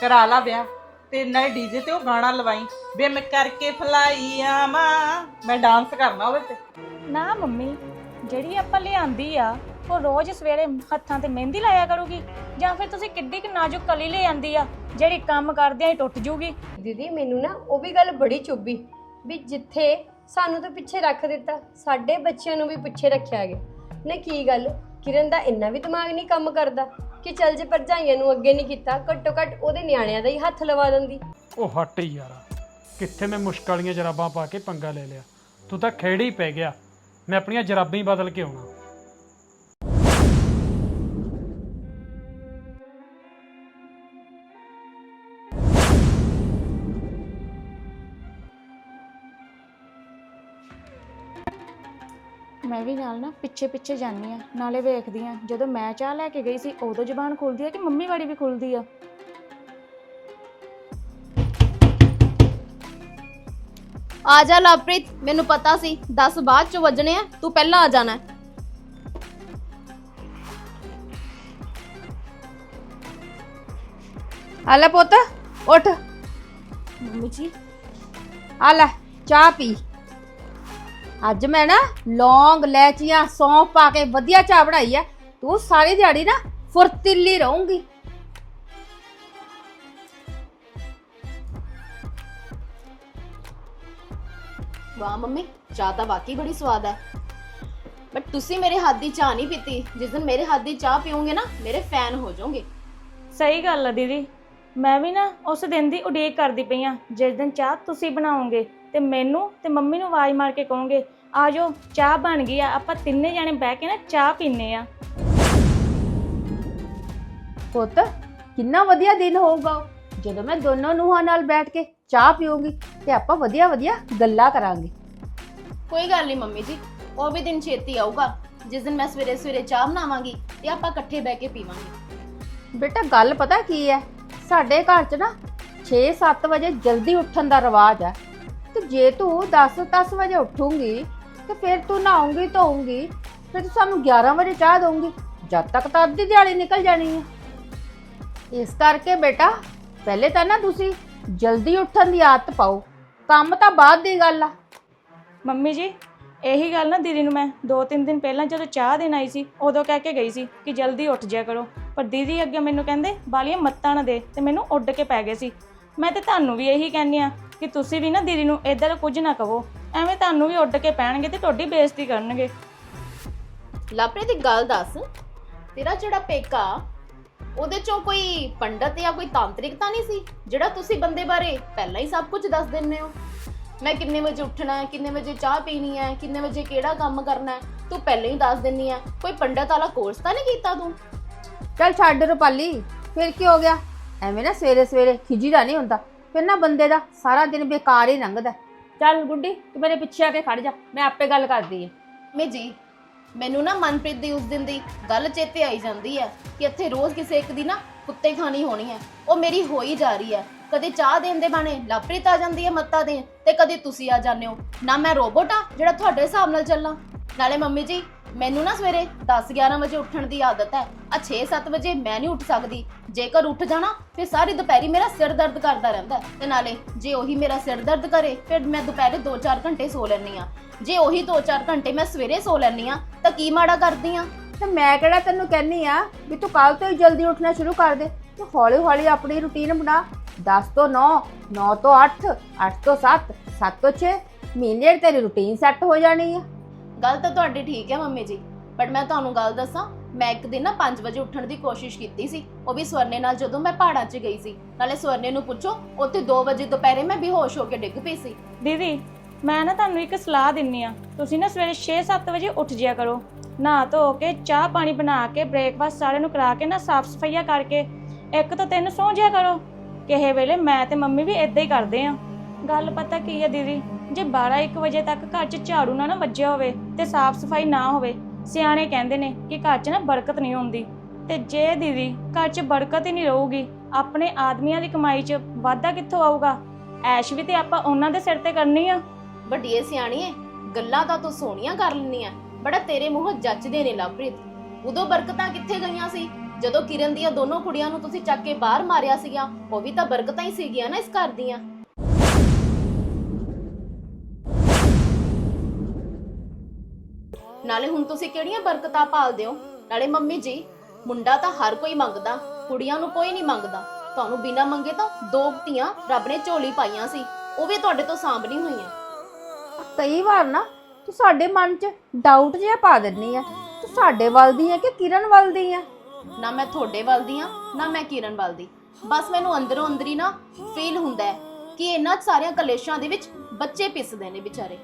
ਕਰਾ ਲਾ ਵਿਆਹ। ਤੇ ਨਾਲੇ ਡੀਜੇ ਤੇ ਉਹ ਗਾਣਾ ਲਵਾਈ। ਵੇ ਮੈਂ ਕਰਕੇ ਫਲਾਈ ਆਵਾਂ। ਮੈਂ ਡਾਂਸ ਕਰਨਾ ਉਹਦੇ ਤੇ। ਨਾ ਮੰਮੀ ਜਿਹੜੀ ਆਪਾਂ ਲਿਆਂਦੀ ਆ ਉਹ ਰੋਜ਼ ਸਵੇਰੇ ਹੱਥਾਂ ਤੇ ਮਹਿੰਦੀ ਲਾਇਆ ਕਰੂਗੀ। ਜਾਂ ਫਿਰ ਤੁਸੀਂ ਕਿੱਡੀ ਕਿ ਨਾਜ਼ੁਕ ਕਲੀ ਲੈ ਆਂਦੀ ਆ ਜਿਹੜੀ ਕੰਮ ਕਰਦਿਆਂ ਹੀ ਟੁੱਟ ਜੂਗੀ। ਦੀਦੀ ਮੈਨੂੰ ਨਾ ਉਹ ਵੀ ਗੱਲ ਬੜੀ ਚੁੱਭੀ ਵੀ ਜਿੱਥੇ ਸਾਨੂੰ ਤਾਂ ਪਿੱਛੇ ਰੱਖ ਦਿੱਤਾ ਸਾਡੇ ਬੱਚਿਆਂ ਨੂੰ ਵੀ ਪਿੱਛੇ ਰੱਖਿਆ ਗਿਆ। ਨਾ ਕੀ ਗੱਲ? ਕਿਰਨ ਦਾ ਇੰਨਾ ਵੀ ਦਿਮਾਗ ਨਹੀਂ ਕੰਮ ਕਰਦਾ ਕਿ ਚੱਲ ਜੇ ਭਰਜਾਈਆਂ ਨੂੰ ਅੱਗੇ ਨਹੀਂ ਕੀਤਾ, ਘੱਟੋ ਘੱਟ ਉਹਦੇ ਨਿਆਣਿਆਂ ਦਾ ਹੀ ਹੱਥ ਲਵਾ ਦਿੰਦੀ। ਉਹ ਹੱਟ ਯਾਰਾ। ਕਿੱਥੇ ਮੈਂ ਮੁਸ਼ਕ ਵਾਲੀਆਂ ਜਰਾਬਾਂ ਪਾ ਕੇ ਪੰਗਾ ਲੈ ਲਿਆ। ਤੂੰ ਤਾਂ ਖੇੜੇ ਹੀ ਪੈ ਗਿਆ। ਮੈਂ ਆਪਣੀਆਂ ਜਰਾਬਾਂ ਹੀ ਬਦਲ ਕੇ ਆਉਣਾ। ਮੈਂ ਵੀ ਨਾਲ ਨਾ ਪਿੱਛੇ ਪਿੱਛੇ ਜਾਂਦੀ ਆ ਨਾਲੇ ਵੇਖਦੀ ਆ ਜਦੋਂ ਮੈਂ ਚਾਹ ਲੈ ਕੇ ਗਈ ਸੀ ਉਦੋਂ ਜ਼ਬਾਨ ਖੁੱਲਦੀ ਆ ਕਿ ਮੰਮੀ ਵਾਲੀ ਵੀ ਖੁੱਲਦੀ ਆ? ਆ ਜਾ ਲਵਪ੍ਰੀਤ ਮੈਨੂੰ ਪਤਾ ਸੀ। 10 ਬਾਅਦ ਚ ਵੱਜਣੇ ਆ ਤੂੰ ਪਹਿਲਾਂ ਆ ਜਾਣਾ। ਹੈ। ਆ ਲੈ ਪੁੱਤ ਉੱਠ। ਮੰਮੀ ਜੀ। ਆ ਲੈ ਚਾਹ ਪੀ। ਅੱਜ ਮੈਂ ਨਾ ਲੌਂਗ ਲੈਚੀਆਂ ਸੌਂਫ ਪਾ ਕੇ ਵਧੀਆ ਚਾਹ ਬਣਾਈ ਆ। ਤੂੰ ਸਾਰੀ ਦਿਹਾੜੀ ਨਾ ਫੁਰਤੀਲੀ ਰਹੂੰਗੀ। ਵਾਹ ਮੰਮੀ ਚਾਹ ਤਾਂ ਵਾਕਈ ਬੜੀ ਸਵਾਦ ਹੈ ਬਟ ਤੁਸੀਂ ਮੇਰੇ ਹੱਥ ਦੀ ਚਾਹ ਨਹੀਂ ਪੀਤੀ। ਜਿਸ ਦਿਨ ਮੇਰੇ ਹੱਥ ਦੀ ਚਾਹ ਪੀਓਗੇ ਨਾ ਮੇਰੇ ਫੈਨ ਹੋ ਜਾਓਗੇ। ਸਹੀ ਗੱਲ ਆ ਦੀਦੀ। ਮੈਂ ਵੀ ਨਾ ਉਸ ਦਿਨ ਦੀ ਉਡੀਕ ਕਰਦੀ ਪਈ ਆ। ਜਿਸ ਦਿਨ ਚਾਹ ਤੁਸੀਂ ਬਣਾਓਗੇ ਤੇ ਮੈਨੂੰ ਤੇ ਮੰਮੀ ਨੂੰ ਆਵਾਜ਼ ਮਾਰ ਕੇ ਕਹੋਗੇ ਆ ਜਾਓ ਚਾਹ ਬਣ ਗਈ ਆ ਆਪਾਂ ਤਿੰਨੇ ਜਾਣੇ ਬਹਿ ਕੇ ਨਾ ਚਾਹ ਪੀਨੇ ਆ। ਪੁੱਤ ਕਿੰਨਾ ਵਧੀਆ ਦਿਨ ਹੋਊਗਾ ਉਹ, ਜਦੋਂ ਮੈਂ ਦੋਨੋਂ ਨੂੰਹਾਂ ਨਾਲ ਬੈਠ ਕੇ ਚਾਹ ਪੀਊਂਗੀ ਤੇ ਆਪਾਂ ਵਧੀਆ ਵਧੀਆ ਗੱਲਾਂ ਕਰਾਂਗੇ। ਕੋਈ ਗੱਲ ਨਹੀਂ ਮੰਮੀ ਜੀ ਉਹ ਵੀ ਦਿਨ ਛੇਤੀ ਆਊਗਾ। ਜਿਸ ਦਿਨ ਮੈਂ ਸਵੇਰੇ ਸਵੇਰੇ ਚਾਹ ਬਣਾਵਾਂਗੀ ਤੇ ਆਪਾਂ ਇਕੱਠੇ ਬਹਿ ਕੇ ਪੀਵਾਂਗੇ। ਬੇਟਾ ਗੱਲ ਪਤਾ ਕੀ ਹੈ? ਸਾਡੇ ਘਰ 'ਚ ਨਾ 6-7 ਵਜੇ ਜਲਦੀ ਉੱਠਣ ਦਾ ਰਿਵਾਜ ਹੈ। ਤੇ ਜੇ ਤੂੰ 10-10 ਵਜੇ ਉੱਠੂਗੀ ਤੇ ਫਿਰ ਤੂੰ ਨਹਾਉਂਗੀ ਧੋਉਂਗੀ ਫਿਰ ਤੂੰ ਸਾਨੂੰ 11 ਵਜੇ ਚਾਹ ਦਊਂਗੀ। ਜਦ ਤੱਕ ਤਾਂ ਅੱਧੀ ਦਿਹਾੜੀ ਨਿਕਲ ਜਾਣੀ ਹੈ ਇਸ ਕਰਕੇ ਬੇਟਾ, ਪਹਿਲੇ ਤਾਂ ਨਾ ਤੁਸੀਂ ਜਲਦੀ ਉੱਠਣ ਦੀ ਆਦਤ ਪਾਓ। ਕੰਮ ਤਾਂ ਬਾਅਦ ਦੀ ਗੱਲ ਆ। ਮੰਮੀ ਜੀ, ਇਹੀ ਗੱਲ ਨਾ ਦੀਦੀ ਨੂੰ ਮੈਂ 2-3 ਦਿਨ ਪਹਿਲਾਂ ਜਦੋਂ ਚਾਹ ਦੇਣ ਆਈ ਸੀ, ਉਦੋਂ ਕਹਿ ਕੇ ਗਈ ਸੀ ਕਿ ਜਲਦੀ ਉੱਠ ਜਾਇਆ ਕਰੋ। ਪਰ ਦੀਦੀ ਅੱਗੇ ਮੈਨੂੰ ਕਹਿੰਦੇ, ਬਾਲੀਆਂ ਮੱਤਾਂ ਨਾ ਦੇ ਤੇ ਮੈਨੂੰ ਉੱਡ ਕੇ ਪੈ ਗਏ ਸੀ। ਮੈਂ ਤੇ ਤੁਹਾਨੂੰ ਵੀ ਇਹੀ ਕਹਿੰਨੀ ਆ ਕਿ ਤੁਸੀਂ ਵੀ ਨਾ ਦੀਦੀ ਨੂੰ ਇਦਾਂ ਦਾ ਕੁਝ ਨਾ ਕਹੋ ਐਵੇਂ ਤੁਹਾਨੂੰ ਵੀ ਉੱਡ ਕੇ ਪੈਣਗੇ ਤੇ ਤੁਹਾਡੀ ਬੇਇੱਜ਼ਤੀ ਕਰਨਗੇ। ਲਵਪ੍ਰੀਤ ਇੱਕ ਗੱਲ ਦੱਸ ਤੇਰਾ ਜਿਹੜਾ ਪੇਕਾ ਉਹਦੇ ਚੋਂ ਕੋਈ ਪੰਡਤ ਜਾਂ ਕੋਈ ਤਾਂਤਰਿਕ ਤਾਂ ਨਹੀਂ ਸੀ ਜਿਹੜਾ ਤੁਸੀਂ ਬੰਦੇ ਬਾਰੇ ਪਹਿਲਾਂ ਹੀ ਸਭ ਕੁਝ ਦੱਸ ਦਿੰਦੇ ਹੋ? ਮੈਂ ਕਿੰਨੇ ਵਜੇ ਉੱਠਣਾ ਹੈ ਕਿੰਨੇ ਵਜੇ ਚਾਹ ਪੀਣੀ ਹੈ ਕਿੰਨੇ ਵਜੇ ਕਿਹੜਾ ਕੰਮ ਕਰਨਾ ਹੈ ਤੂੰ ਪਹਿਲਾਂ ਹੀ ਦੱਸ ਦਿੰਨੀ ਹੈ ਕੋਈ ਪੰਡਤ ਵਾਲਾ ਕੋਰਸ ਤਾਂ ਨਹੀਂ ਕੀਤਾ ਤੂੰ? ਚੱਲ ਛੱਡ ਰੁਪਾਲੀ ਫਿਰ ਕੀ ਹੋ ਗਿਆ? ਐਵੇਂ ਨਾ ਸਵੇਰੇ ਸਵੇਰੇ ਖਿਜੀਦਾ ਨਹੀਂ ਹੁੰਦਾ। ਫਿਰ ਨਾ ਬੰਦੇ ਦਾ ਸਾਰਾ ਦਿਨ ਬੇਕਾਰ ਹੀ ਲੰਘਦਾ। ਚੱਲ ਗੁੱਡੀ ਤੂੰ ਮੇਰੇ ਪਿੱਛੇ ਆ ਕੇ ਖੜ ਜਾ ਮੈਂ ਆਪੇ ਗੱਲ ਕਰਦੀ ਆ। ਮੇ ਜੀ ਮੈਨੂੰ ਨਾ ਮਨਪ੍ਰੀਤ ਦੀ ਉਸ ਦਿਨ ਦੀ ਗੱਲ ਚੇਤੇ ਆਈ ਜਾਂਦੀ ਹੈ ਕਿ ਇੱਥੇ ਰੋਜ਼ ਕਿਸੇ ਇੱਕ ਦੀ ਨਾ ਕੁੱਤੇ ਖਾਣੀ ਹੋਣੀ ਹੈ ਉਹ ਮੇਰੀ ਹੋਈ ਜਾ ਰਹੀ ਹੈ ਕਦੇ ਚਾਹ ਦੇਣ ਦੇ ਬਾਣੇ ਲਵਪ੍ਰੀਤ ਆ ਜਾਂਦੀ ਹੈ ਮੱਤਾ ਦੇਣ ਤੇ ਕਦੇ ਤੁਸੀਂ ਆ ਜਾਂਦੇ ਹੋ। ਨਾ ਮੈਂ ਰੋਬੋਟ ਆ ਜਿਹੜਾ ਤੁਹਾਡੇ ਹਿਸਾਬ ਨਾਲ ਚੱਲਾਂ। ਨਾਲੇ ਮੰਮੀ ਜੀ ਮੈਨੂੰ ਨਾ ਸਵੇਰੇ 10 11 ਵਜੇ ਉੱਠਣ ਦੀ ਆਦਤ ਹੈ। ਆ 6 7 ਵਜੇ ਮੈਂ ਨਹੀਂ ਉੱਠ ਸਕਦੀ। ਜੇਕਰ ਉੱਠ ਜਾਣਾ, ਫਿਰ ਸਾਰੀ ਦੁਪਹਿਰੀ ਮੇਰਾ ਸਿਰ ਦਰਦ ਕਰਦਾ ਰਹਿੰਦਾ ਹੈ। ਤੇ ਨਾਲੇ ਜੇ ਉਹੀ ਮੇਰਾ ਸਿਰ ਦਰਦ ਕਰੇ, ਫਿਰ ਮੈਂ ਦੁਪਹਿਰੇ 2-4 ਘੰਟੇ ਸੋ ਲੈਂਦੀ ਆ ਜੇ ਉਹੀ 2-4 ਘੰਟੇ ਮੈਂ ਸਵੇਰੇ ਸੋ ਲੈਂਦੀ ਆ ਤਾਂ ਕੀ ਮਾੜਾ ਕਰਦੀ ਆ ਤੇ ਮੈਂ ਕਿਹੜਾ ਤੈਨੂੰ ਕਹਿੰਨੀ ਆ ਵੀ ਤੂੰ ਕੱਲ ਤੋਂ ਹੀ ਜਲਦੀ ਉੱਠਣਾ ਸ਼ੁਰੂ ਕਰ ਦੇ। ਤੂੰ ਹੌਲੀ ਹੌਲੀ ਆਪਣੀ ਰੁਟੀਨ ਬਣਾ। 10 ਤੋਂ 9 9 ਤੋਂ 8 8 ਤੋਂ 7 7 ਤੋਂ 6 ਮਹੀਨੇ ਤੇਰੀ ਰੁਟੀਨ ਸੈੱਟ ਹੋ ਜਾਣੀ ਆ ਗੱਲ ਤਾਂ ਤੁਹਾਡੀ ਠੀਕ ਹੈ ਮੰਮੀ ਜੀ ਬਟ ਮੈਂ ਤੁਹਾਨੂੰ ਗੱਲ ਦੱਸਾਂ, ਮੈਂ ਇੱਕ ਦਿਨ ਨਾ 5 ਵਜੇ ਉੱਠਣ ਦੀ ਕੋਸ਼ਿਸ਼ ਕੀਤੀ ਸੀ, ਉਹ ਵੀ ਸਵਰਨੇ ਨਾਲ ਜਦੋਂ ਮੈਂ ਪਹਾੜਾਂ 'ਚ ਗਈ ਸੀ, ਨਾਲੇ ਸਵਰਨੇ ਨੂੰ ਪੁੱਛੋ, ਉੱਥੇ 2 ਵਜੇ ਦੁਪਹਿਰੇ ਮੈਂ ਬੇਹੋਸ਼ ਹੋ ਕੇ ਡਿੱਗ ਪਈ ਸੀ। ਦੀਦੀ, ਮੈਂ ਨਾ ਤੁਹਾਨੂੰ ਇੱਕ ਸਲਾਹ ਦਿੰਨੀ ਆ, ਤੁਸੀਂ ਨਾ ਸਵੇਰੇ 6-7 ਵਜੇ ਉੱਠ ਜਿਆ ਕਰੋ, ਨਹਾ ਧੋ ਕੇ, ਚਾਹ ਪਾਣੀ ਬਣਾ ਕੇ ਬ੍ਰੇਕਫਾਸਟ ਸਾਰਿਆਂ ਨੂੰ ਕਰਾ ਕੇ ਨਾ ਸਾਫ਼ ਸਫਾਈਆਂ ਕਰਕੇ, ਇੱਕ ਤੋਂ ਤਿੰਨ ਸੌਂ ਜਿਆ ਕਰੋ, ਕਿਸੇ ਵੇਲੇ ਮੈਂ ਤੇ ਮੰਮੀ ਵੀ ਇਦਾਂ ਹੀ ਕਰਦੇ ਆ। ਗੱਲ ਪਤਾ ਕੀ ਹੈ ਦੀਦੀ? ਜੇ 12-1 ਵਜੇ ਤੱਕ ਘਰ 'ਚ ਝਾੜੂ ਨਾ ਨਾ ਵੱਜਿਆ ਹੋਵੇ ਤੇ ਸਾਫ਼ ਸਫ਼ਾਈ ਨਾ ਹੋਵੇ, ਸਿਆਣੇ ਕਹਿੰਦੇ ਨੇ ਕਿ ਘਰ 'ਚ ਨਾ ਬਰਕਤ ਨਹੀਂ ਹੁੰਦੀ। ਤੇ ਜੇ ਦੀਦੀ ਘਰ 'ਚ ਬਰਕਤ ਹੀ ਨਹੀਂ ਰਹੂਗੀ, ਆਪਣੇ ਆਦਮੀਆਂ ਦੀ ਕਮਾਈ 'ਚ ਵਾਧਾ ਕਿੱਥੋਂ ਆਊਗਾ? ਐਸ਼ ਵੀ ਤੇ ਆਪਾਂ ਉਹਨਾਂ ਦੇ ਸਿਰ ਤੇ ਕਰਨੀ ਆ। ਵੱਡੀਏ ਸਿਆਣੀਏ, ਗੱਲਾਂ ਤਾਂ ਤੂੰ ਸੋਹਣੀਆਂ ਕਰ ਲੈਂਦੀਆਂ ਬੜਾ ਤੇਰੇ ਮੂੰਹੋਂ ਜੱਚਦੇ ਨੇ ਲਵਪ੍ਰੀਤ। ਉਦੋਂ ਬਰਕਤਾਂ ਕਿੱਥੇ ਗਈਆਂ ਸੀ? ਜਦੋਂ ਕਿਰਨ ਦੀਆਂ ਦੋਨੋਂ ਕੁੜੀਆਂ ਨੂੰ ਤੁਸੀਂ ਚੱਕ ਕੇ ਬਾਹਰ ਮਾਰਿਆ ਸੀਗਾ, ਉਹ ਵੀ ਤਾਂ ਬਰਕਤਾਂ ਹੀ ਸੀਗੀਆਂ ਨਾ ਇਸ ਘਰ ਦੀਆਂ। ਨਾਲੇ ਹੁਣ ਤੁਸੀਂ ਕਿਹੜੀਆਂ ਬਰਕਤਾਂ ਪਾਲਦੇ ਹੋ? ਨਾਲੇ ਮੰਮੀ ਜੀ ਮੁੰਡਾ ਤਾਂ ਹਰ ਕੋਈ ਮੰਗਦਾ ਕੁੜੀਆਂ ਨੂੰ ਕੋਈ ਨਹੀਂ ਮੰਗਦਾ। ਤੁਹਾਨੂੰ ਬਿਨਾ ਮੰਗੇ ਤਾਂ ਦੋ ਧੀਆਂ ਰੱਬ ਨੇ ਝੋਲੀ ਪਾਈਆਂ ਸੀ ਉਹ ਵੀ ਤੁਹਾਡੇ ਤੋਂ ਸਾਂਭਣੀ ਹੋਈਆਂ। ਕਈ ਵਾਰ ਨਾ ਤੂੰ ਸਾਡੇ ਮਨ 'ਚ ਡਾਊਟ ਜਿਹਾ ਪਾ ਦਿੰਨੀ ਆ। ਤੂੰ ਸਾਡੇ ਵੱਲ ਦੀ ਹੈ ਕਿ ਕਿਰਨ ਵੱਲ ਦੀ ਹੈ ਨਾ ਮੈਂ ਤੁਹਾਡੇ ਵੱਲ ਦੀ ਆ ਨਾ ਮੈਂ ਕਿਰਨ ਵੱਲ ਦੀ। ਬਸ ਮੈਨੂੰ ਅੰਦਰੋਂ ਅੰਦਰੀ ਨਾ ਫੀਲ ਹੁੰਦਾ ਹੈ ਕਿ ਇਹਨਾਂ ਸਾਰੀਆਂ ਕਲੇਸ਼ਾਂ ਦੇ ਵਿੱਚ ਬੱਚੇ ਪਿਸਦੇ ਨੇ ਵਿਚਾਰੇ।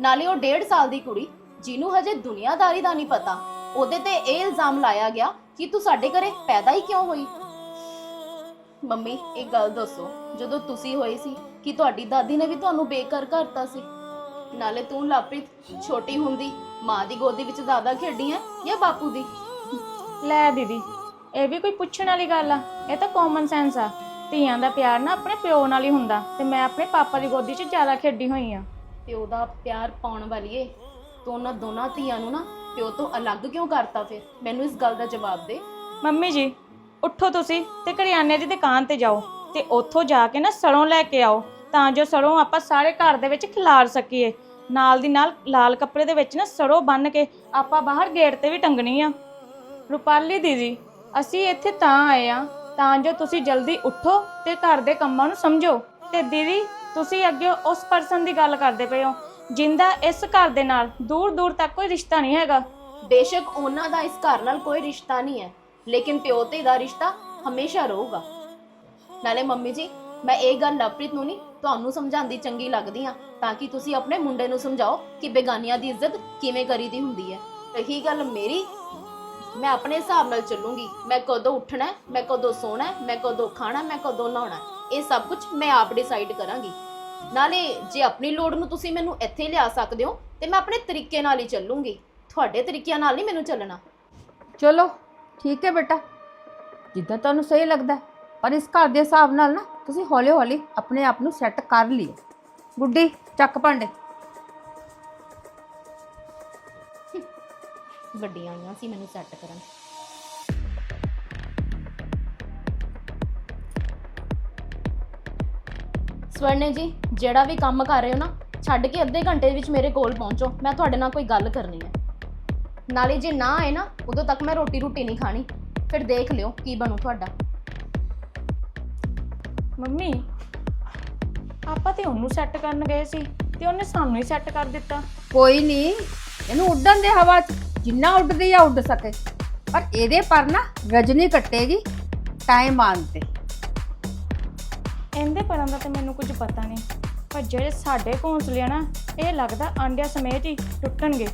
ਨਾਲੇ ਉਹ 1.5 ਸਾਲ ਦੀ ਕੁੜੀ ਜਿਹਨੂੰ ਹਜੇ ਦੁਨੀਆਦਾਰੀ ਦਾ ਨਹੀਂ ਪਤਾ ਉਹਦੇ ਤੇ ਇਹ ਇਲਜ਼ਾਮ ਲਾਇਆ ਗਿਆ ਕਿ ਤੂੰ ਸਾਡੇ ਘਰੇ ਪੈਦਾ ਹੀ ਕਿਉਂ ਹੋਈ? ਮੰਮੀ ਇੱਕ ਗੱਲ ਦੱਸੋ ਜਦੋਂ ਤੁਸੀਂ ਹੋਈ ਸੀ ਕਿ ਤੁਹਾਡੀ ਦਾਦੀ ਨੇ ਵੀ ਤੁਹਾਨੂੰ ਬੇਘਰ ਕਰਤਾ ਸੀ? ਨਾਲੇ ਤੂੰ ਲਾਪ੍ਰਿਤ ਛੋਟੀ ਹੁੰਦੀ ਮਾਂ ਦੀ ਗੋਦੀ ਵਿੱਚ ਜ਼ਿਆਦਾ ਖੇਡੀ ਹੈ ਜਾਂ ਬਾਪੂ ਦੀ? ਲੈ ਦੀਦੀ ਇਹ ਵੀ ਕੋਈ ਪੁੱਛਣ ਵਾਲੀ ਗੱਲ ਆ। ਇਹ ਤਾਂ ਕਾਮਨ ਸੈਂਸ ਆ। ਧੀਆਂ ਦਾ ਪਿਆਰ ਨਾ ਆਪਣੇ ਪਿਓ ਨਾਲ ਹੀ ਹੁੰਦਾ ਤੇ ਮੈਂ ਆਪਣੇ ਪਾਪਾ ਦੀ ਗੋਦੀ 'ਚ ਜ਼ਿਆਦਾ ਖੇਡੀ ਹੋਈ ਆ। ਪਿਓ ਦਾ ਪਿਆਰ ਪਾਉਣ ਵਾਲੀਏ ਤੂੰ ਉਹਨਾਂ ਦੋਨਾਂ ਧੀਆਂ ਨੂੰ ਨਾ ਪਿਓ ਤੋਂ ਅਲੱਗ ਕਿਉਂ ਕਰਤਾ ਫਿਰ? ਮੈਨੂੰ ਇਸ ਗੱਲ ਦਾ ਜਵਾਬ ਦੇ। ਮੰਮੀ ਜੀ, ਉੱਠੋ ਤੁਸੀਂ ਤੇ ਕਰਿਆਨੇ ਦੀ ਦੁਕਾਨ ਤੇ ਜਾਓ ਤੇ ਉੱਥੋਂ ਜਾ ਕੇ ਨਾ ਸਰੋਂ ਲੈ ਕੇ ਆਓ ਤਾਂ ਜੋ ਸਰੋਂ ਆਪਾਂ ਸਾਰੇ ਘਰ ਦੇ ਵਿੱਚ ਖਿਲਾਰ ਸਕੀਏ। ਨਾਲ ਦੀ ਨਾਲ ਲਾਲ ਕੱਪੜੇ ਦੇ ਵਿੱਚ ਨਾ ਸਰੋਂ ਬੰਨ ਕੇ ਆਪਾਂ ਬਾਹਰ ਗੇਟ ਤੇ ਵੀ ਟੰਗਣੀ ਆ। ਰੁਪਾਲੀ ਦੀਦੀ, ਅਸੀਂ ਇੱਥੇ ਤਾਂ ਆਏ ਆ, ਤਾਂ ਜੋ ਤੁਸੀਂ ਜਲਦੀ ਉੱਠੋ ਤੇ ਘਰ ਦੇ ਕੰਮਾਂ ਨੂੰ ਸਮਝੋ। ਤੇ ਦੀਦੀ, ਤੁਸੀਂ ਅੱਗੇ ਉਸ ਪਰਸਨ ਦੀ ਗੱਲ ਕਰਦੇ ਪਏ ਹੋ। ਜਿੰਦਾ ਇਸ ਘਰ ਦੇ ਨਾਲ ਦੂਰ ਦੂਰ ਤੱਕ ਕੋਈ ਰਿਸ਼ਤਾ ਨਹੀਂ ਹੈਗਾ। ਬੇਸ਼ੱਕ ਉਹਨਾਂ ਦਾ ਇਸ ਘਰ ਨਾਲ ਕੋਈ ਰਿਸ਼ਤਾ ਨਹੀਂ ਹੈ ਲੇਕਿਨ ਪਿਓ ਤੇ ਦਾ ਰਿਸ਼ਤਾ ਹਮੇਸ਼ਾ ਰਹੂਗਾ। ਨਾਲੇ ਮੰਮੀ ਜੀ ਮੈਂ ਇਹ ਗੱਲ ਲਵਪ੍ਰੀਤ ਨੂੰ ਨਹੀਂ ਤੁਹਾਨੂੰ ਸਮਝਾਉਂਦੀ ਚੰਗੀ ਲੱਗਦੀ ਆ ਤਾਂ ਕਿ ਤੁਸੀਂ ਆਪਣੇ ਮੁੰਡੇ ਨੂੰ ਸਮਝਾਓ ਕਿ ਬੇਗਾਨੀਆਂ ਦੀ ਇੱਜ਼ਤ ਕਿਵੇਂ ਕਰੀਦੀ ਹੁੰਦੀ ਹੈ। ਰਹੀ ਗੱਲ ਮੇਰੀ ਮੈਂ ਆਪਣੇ ਹਿਸਾਬ ਨਾਲ ਚੱਲੂੰਗੀ। ਮੈਂ ਕਦੋਂ ਉੱਠਣਾ ਹੈ, ਮੈਂ ਕਦੋਂ ਸੋਣਾ ਹੈ, ਮੈਂ ਕਦੋਂ ਖਾਣਾ ਹੈ, ਮੈਂ ਕਦੋਂ ਨਹਾਉਣਾ ਹੈ। ਇਹ ਸਭ ਕੁਝ ਮੈਂ ਆਪ ਡਿਸਾਈਡ ਕਰਾਂਗੀ। ਨਾਲੇ ਜੇ ਆਪਣੀ ਲੋੜ ਨੂੰ ਤੁਸੀਂ ਮੈਨੂੰ ਇੱਥੇ ਲਿਆ ਸਕਦੇ ਹੋ ਤੇ ਮੈਂ ਆਪਣੇ ਤਰੀਕੇ ਨਾਲ ਹੀ ਚੱਲੂੰਗੀ। ਤੁਹਾਡੇ ਤਰੀਕਿਆਂ ਨਾਲ ਨਹੀਂ ਮੈਨੂੰ ਚੱਲਣਾ। ਚਲੋ ਠੀਕ ਹੈ ਬੇਟਾ। ਜਿੱਦਾਂ ਤੁਹਾਨੂੰ ਸਹੀ ਲੱਗਦਾ ਹੈ। ਪਰ ਇਸ ਘਰ ਦੇ ਹਿਸਾਬ ਨਾਲ ਨਾ ਤੁਸੀਂ ਹੌਲੀ ਹੌਲੀ ਆਪਣੇ ਆਪ ਨੂੰ ਸੈੱਟ ਕਰ ਲਿਓ। ਗੁੱਡੀ ਚੱਕ ਭਾਂਡੇ। ਵੱਡੀਆਂ ਆਈਆਂ ਸੀ ਮੈਨੂੰ ਸੈੱਟ ਕਰਨ। ਸਵਰਨੇ ਜੀ ਜਿਹੜਾ ਵੀ ਕੰਮ ਕਰ ਰਹੇ ਹੋ ਨਾ ਛੱਡ ਕੇ ਅੱਧੇ ਘੰਟੇ ਵਿੱਚ ਮੇਰੇ ਕੋਲ ਪਹੁੰਚੋ। ਮੈਂ ਤੁਹਾਡੇ ਨਾਲ ਕੋਈ ਗੱਲ ਕਰਨੀ ਹੈ। ਨਾਲੇ ਜੇ ਨਾ ਆਏ ਨਾ ਉਦੋਂ ਤੱਕ ਮੈਂ ਰੋਟੀ ਰੋਟੀ ਨਹੀਂ ਖਾਣੀ। ਫਿਰ ਦੇਖ ਲਿਓ ਕੀ ਬਣੂ ਤੁਹਾਡਾ। ਮੰਮੀ ਆਪਾਂ ਤੇ ਉਹਨੂੰ ਸੈੱਟ ਕਰਨ ਗਏ ਸੀ ਤੇ ਉਹਨੇ ਸਾਨੂੰ ਹੀ ਸੈੱਟ ਕਰ ਦਿੱਤਾ। ਕੋਈ ਨਹੀਂ ਇਹਨੂੰ ਉੱਡਣ ਦੇ ਹਵਾ 'ਚ ਜਿੰਨਾ ਉੱਡਦੀ ਆ ਉੱਡ ਸਕੇ। ਪਰ ਇਹਦੇ ਪਰ ਨਾ ਰਜਨੀ ਕੱਟੇਗੀ ਟਾਈਮ ਆਉਣ ਤੇ। ਇਹਦੇ ਪਰਾਂ ਦਾ ਤੇ ਮੈਨੂੰ ਕੁਝ ਪਤਾ ਨਹੀਂ। ਪਰ ਜਿਹੜੇ ਸਾਡੇ ਘੋਂਸਲੇ ਆ ਨਾ ਇਹ ਲੱਗਦਾ ਆਂਡਿਆਂ ਸਮੇਤ ਹੀ ਟੁੱਟਣਗੇ।